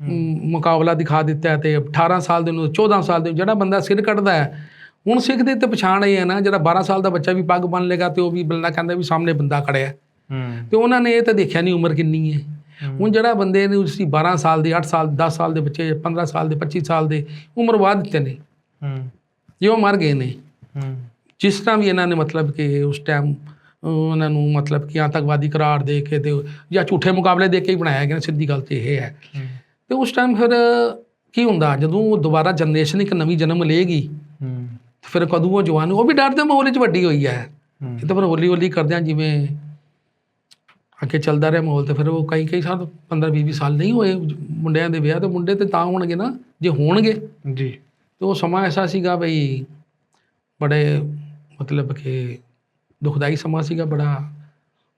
ਮੁਕਾਬਲਾ ਦਿਖਾ ਦਿੱਤਾ ਤੇ 18 ਸਾਲ ਦੇ ਨੂੰ 14 ਸਾਲ ਦੇ ਨੂੰ ਜਿਹੜਾ ਬੰਦਾ ਸਿਰ ਕੱਢਦਾ ਹੈ ਹੁਣ ਸਿੱਖ ਦੇ ਤੇ ਪਛਾਣ ਇਹ ਹੈ ਨਾ ਜਿਹੜਾ 12 ਸਾਲ ਦਾ ਬੱਚਾ ਵੀ ਪੱਗ ਬੰਨ ਲੇਗਾ ਤੇ ਉਹ ਵੀ ਬੰਦਾ ਕਹਿੰਦਾ ਵੀ ਸਾਹਮਣੇ ਬੰਦਾ ਖੜਿਆ। ਤੇ ਉਹਨਾਂ ਨੇ ਇਹ ਤਾਂ ਦੇਖਿਆ ਨਹੀਂ ਉਮਰ ਕਿੰਨੀ ਹੈ। ਹੁਣ ਜਿਹੜਾ ਬੰਦੇ ਨੇ ਉਸਦੀ 12 ਸਾਲ ਦੇ 8 ਸਾਲ 10 ਸਾਲ ਦੇ ਬੱਚੇ 15 ਸਾਲ ਦੇ 25 ਸਾਲ ਦੇ ਉਮਰ ਬਾਅਦ ਦਿੱਤੇ ਨੇ। ਹੂੰ। ਜੇ ਉਹ ਮਰ ਗਏ ਨੇ। ਹੂੰ। ਜਿਸ ਤਰ੍ਹਾਂ ਵੀ ਇਹਨਾਂ ਨੇ ਮਤਲਬ ਕਿ ਉਸ ਟਾਈਮ ਉਹਨਾਂ ਨੂੰ ਮਤਲਬ ਕਿ ਆਤੰਕਵਾਦੀ ਕਰਾਰ ਦੇ ਕੇ ਤੇ ਜਾਂ ਝੂਠੇ ਮੁਕਾਬਲੇ ਦੇ ਕੇ ਹੀ ਬਣਾਇਆ ਗਿਆ ਸਿੱਧੀ ਗੱਲ ਤੇ ਇਹ ਹੈ। ਤੇ ਉਸ ਟਾਈਮ ਫਿਰ ਕੀ ਹੁੰਦਾ? ਜਦੋਂ ਦੁਬਾਰਾ ਜਨਰੇਸ਼ਨ ਇੱਕ ਨਵੀਂ ਜਨਮ ਲਏਗੀ ਫਿਰ ਕਦੋਂ ਉਹ ਜਵਾਨ ਉਹ ਵੀ ਡਰ ਦੇ ਮਾਹੌਲ 'ਚ ਵੱਡੀ ਹੋਈ ਹੈ। ਇਹ ਤਾਂ ਫਿਰ ਹੌਲੀ ਹੌਲੀ ਕਰਦਿਆਂ ਜਿਵੇਂ ਅੱਗੇ ਚੱਲਦਾ ਰਿਹਾ ਮਾਹੌਲ ਤੇ ਫਿਰ ਉਹ ਕਈ ਕਈ ਸਾਲ 15 20 ਸਾਲ ਨਹੀਂ ਹੋਏ ਮੁੰਡਿਆਂ ਦੇ ਵਿਆਹ ਤੇ ਮੁੰਡੇ ਤੇ ਤਾਂ ਹੋਣਗੇ ਨਾ ਜੇ ਹੋਣਗੇ। ਜੀ। ਤੇ ਉਹ ਸਮਾਂ ਐਸਾ ਸੀਗਾ ਬਈ ਬੜੇ ਮਤਲਬ ਕਿ ਦੁਖਦਾਈ ਸਮਾਂ ਸੀਗਾ ਬੜਾ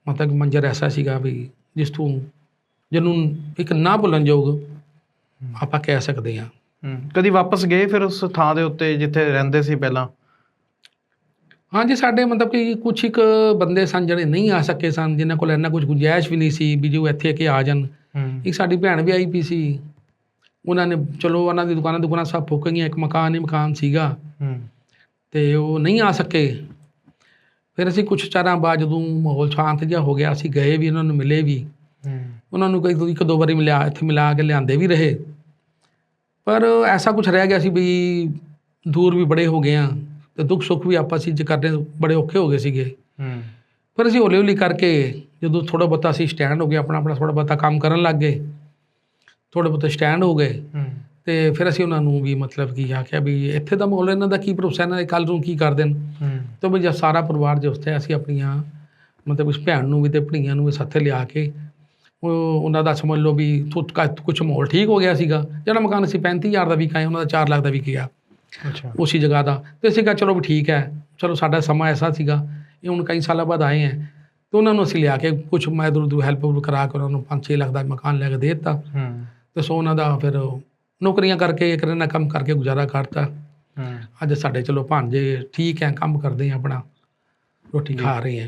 ਮਤਲਬ ਮੰਜ਼ਰ ਐਸਾ ਸੀਗਾ ਵੀ ਜਿਸ ਤੋਂ ਜਿਹਨੂੰ ਇੱਕ ਨਾ ਭੁੱਲਣ ਯੋਗ ਆਪਾਂ ਕਹਿ ਸਕਦੇ ਹਾਂ। ਹੂੰ। ਕਦੀ ਵਾਪਸ ਗਏ ਫਿਰ ਉਸ ਥਾਂ ਦੇ ਉੱਤੇ ਜਿੱਥੇ ਰਹਿੰਦੇ ਸੀ ਪਹਿਲਾਂ? ਹਾਂਜੀ ਸਾਡੇ ਮਤਲਬ ਕਿ ਕੁਛ ਇੱਕ ਬੰਦੇ ਸਨ ਜਿਹੜੇ ਨਹੀਂ ਆ ਸਕੇ ਸਨ ਜਿਨ੍ਹਾਂ ਕੋਲ ਇੰਨਾ ਕੁਝ ਗੁੰਜਾਇਸ਼ ਵੀ ਨਹੀਂ ਸੀ ਵੀ ਜੋ ਇੱਥੇ ਕਿ ਆ ਜਾਣ। ਇੱਕ ਸਾਡੀ ਭੈਣ ਵੀ ਆਈ ਪਈ ਸੀ। ਉਹਨਾਂ ਨੇ ਚਲੋ ਉਹਨਾਂ ਦੀ ਦੁਕਾਨਾਂ ਦੁਕਾਨਾਂ ਸਭ ਫੁੱਕ ਗਈਆਂ ਇੱਕ ਮਕਾਨ ਹੀ ਮਕਾਨ ਸੀਗਾ। ਤੇ ਉਹ ਨਹੀਂ ਆ ਸਕੇ। ਫਿਰ ਅਸੀਂ ਕੁਝ ਚਾਰਾਂ ਬਾਅਦ ਜਦੋਂ ਮਾਹੌਲ ਸ਼ਾਂਤ ਜਿਹਾ ਹੋ ਗਿਆ ਅਸੀਂ ਗਏ ਵੀ ਉਹਨਾਂ ਨੂੰ ਮਿਲੇ ਵੀ। ਉਹਨਾਂ ਨੂੰ ਕਈ ਇੱਕ ਦੋ ਵਾਰੀ ਮਿਲਿਆ ਇੱਥੇ ਮਿਲਾ ਕੇ ਲਿਆਂਦੇ ਵੀ ਰਹੇ। ਪਰ ਐਸਾ ਕੁਝ ਰਹਿ ਗਿਆ ਸੀ ਵੀ ਦੂਰ ਵੀ ਬੜੇ ਹੋ ਗਏ ਆ। ਤੇ ਦੁੱਖ ਸੁੱਖ ਵੀ ਆਪਸ ਵਿੱਚ ਕਰਦੇ ਬੜੇ ਔਖੇ ਹੋ ਗਏ ਸੀਗੇ। ਹੂੰ। ਪਰ ਅਸੀਂ ਹੌਲੀ ਹੌਲੀ ਕਰਕੇ ਜਦੋਂ ਥੋੜਾ ਬਹੁਤਾ ਅਸੀਂ ਸਟੈਂਡ ਹੋ ਗਏ ਆਪਣਾ ਆਪਣਾ ਥੋੜਾ ਬਹੁਤਾ ਕੰਮ ਕਰਨ ਲੱਗ ਗਏ ਥੋੜਾ ਬਹੁਤਾ ਸਟੈਂਡ ਹੋ ਗਏ ਹੂੰ। ਤੇ ਫਿਰ ਅਸੀਂ ਉਹਨਾਂ ਨੂੰ ਵੀ ਮਤਲਬ ਕੀ ਆਖਿਆ ਵੀ ਇੱਥੇ ਦਾ ਮਾਹੌਲ ਇਹਨਾਂ ਦਾ ਕੀ ਭਰੋਸਾ ਇਹਨਾਂ ਦੇ ਕੱਲ ਨੂੰ ਕੀ ਕਰ ਦੇਣ? ਹੂੰ। ਤੇ ਵੀ ਜਦ ਸਾਰਾ ਪਰਿਵਾਰ ਜੋ ਉੱਥੇ ਅਸੀਂ ਆਪਣੀਆਂ ਮਤਲਬ ਉਸ ਭੈਣ ਨੂੰ ਵੀ ਤੇ ਭਣੀਆਂ ਨੂੰ ਵੀ ਸਾਥੇ ਲਿਆ ਕੇ ਉਹ ਉਹਨਾਂ ਦਾ ਸਮਝ ਲਓ ਵੀ ਕੁਝ ਮਾਹੌਲ ਠੀਕ ਹੋ ਗਿਆ ਸੀਗਾ। ਜਿਹੜਾ ਮਕਾਨ ਅਸੀਂ 35000 ਦਾ ਵੀ ਕਾਇਆ ਉਹਨਾਂ ਦਾ 4 ਲੱਖ ਦਾ ਵੀ ਗਿਆ ਅੱਛਾ। ਉਸੇ ਜਗ੍ਹਾ ਦਾ। ਤੇ ਅਸੀਂ ਕਿਹਾ ਚਲੋ ਵੀ ਠੀਕ ਹੈ। ਚਲੋ ਸਾਡਾ ਸਮਾਂ ਐਸਾ ਸੀਗਾ। ਇਹ ਹੁਣ ਕਈ ਸਾਲਾਂ ਬਾਅਦ ਆਏ ਹੈ। ਤੇ ਉਹਨਾਂ ਨੂੰ ਅਸੀਂ ਲਿਆ ਕੇ ਕੁਝ ਮੈਂ ਉਧਰ ਹੈਲਪ ਕਰਾ ਕੇ ਉਹਨਾਂ ਨੂੰ 5-6 ਲੱਖ ਦਾ ਮਕਾਨ ਲੈ ਕੇ ਦੇ ਦਿੱਤਾ। ਹੂੰ। ਤੇ ਸੋ ਉਹਨਾਂ ਦਾ ਫਿਰ ਨੌਕਰੀਆਂ ਕਰਕੇ ਇੱਕ ਨਾ ਕੰਮ ਕਰਕੇ ਗੁਜ਼ਾਰਾ ਕਰਤਾ। ਹੂੰ। ਅੱਜ ਸਾਡੇ ਚਲੋ ਭਾਂਜੇ ਠੀਕ ਹੈ ਕੰਮ ਕਰਦੇ ਆ ਆਪਣਾ। ਰੋਟੀ ਖਾ ਰਹੇ ਆ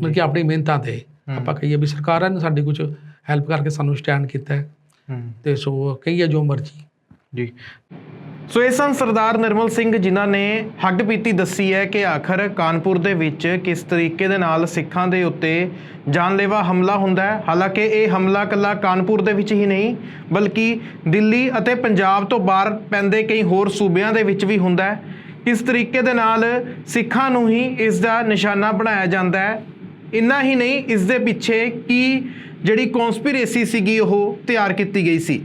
ਮਤਲਬ ਕਿ ਆਪਣੀ ਮਿਹਨਤਾਂ ਤੇ। ਆਪਾਂ ਕਹੀਏ ਵੀ ਸਰਕਾਰਾਂ ਨੇ ਸਾਡੀ ਕੁਝ ਹੈਲਪ ਕਰਕੇ ਸਾਨੂੰ ਸਟੈਂਡ ਕੀਤਾ ਹੂੰ। ਤੇ ਸੋ ਕਹੀਏ ਜੋ ਮਰਜ਼ੀ। ਜੀ। ਸੋ ਇਹ ਸਨ ਸਰਦਾਰ ਨਿਰਮਲ ਸਿੰਘ ਜਿਨ੍ਹਾਂ ਨੇ ਹੱਡ ਪੀਤੀ ਦੱਸੀ ਹੈ ਕਿ ਆਖਰ ਕਾਨਪੁਰ ਦੇ ਵਿੱਚ ਕਿਸ ਤਰੀਕੇ ਦੇ ਨਾਲ ਸਿੱਖਾਂ ਦੇ ਉੱਤੇ ਜਾਨਲੇਵਾ ਹਮਲਾ ਹੁੰਦਾ ਹੈ? ਹਾਲਾਂਕਿ ਇਹ ਹਮਲਾ ਕੱਲਾ ਕਾਨਪੁਰ ਦੇ ਵਿੱਚ ਹੀ ਨਹੀਂ, ਬਲਕਿ ਦਿੱਲੀ ਅਤੇ ਪੰਜਾਬ ਤੋਂ ਬਾਹਰ ਪੈਂਦੇ ਕਈ ਹੋਰ ਸੂਬਿਆਂ ਦੇ ਵਿੱਚ ਵੀ ਹੁੰਦਾ ਹੈ। ਕਿਸ ਤਰੀਕੇ ਦੇ ਨਾਲ ਸਿੱਖਾਂ ਨੂੰ ਹੀ ਇਸ ਦਾ ਨਿਸ਼ਾਨਾ ਬਣਾਇਆ ਜਾਂਦਾ ਹੈ। ਇੰਨਾ ਹੀ ਨਹੀਂ, ਇਸ ਦੇ ਪਿੱਛੇ ਕੀ ਜਿਹੜੀ ਕਨਸਪੀਰੇਸੀ ਸੀਗੀ ਉਹ ਤਿਆਰ ਕੀਤੀ ਗਈ ਸੀ?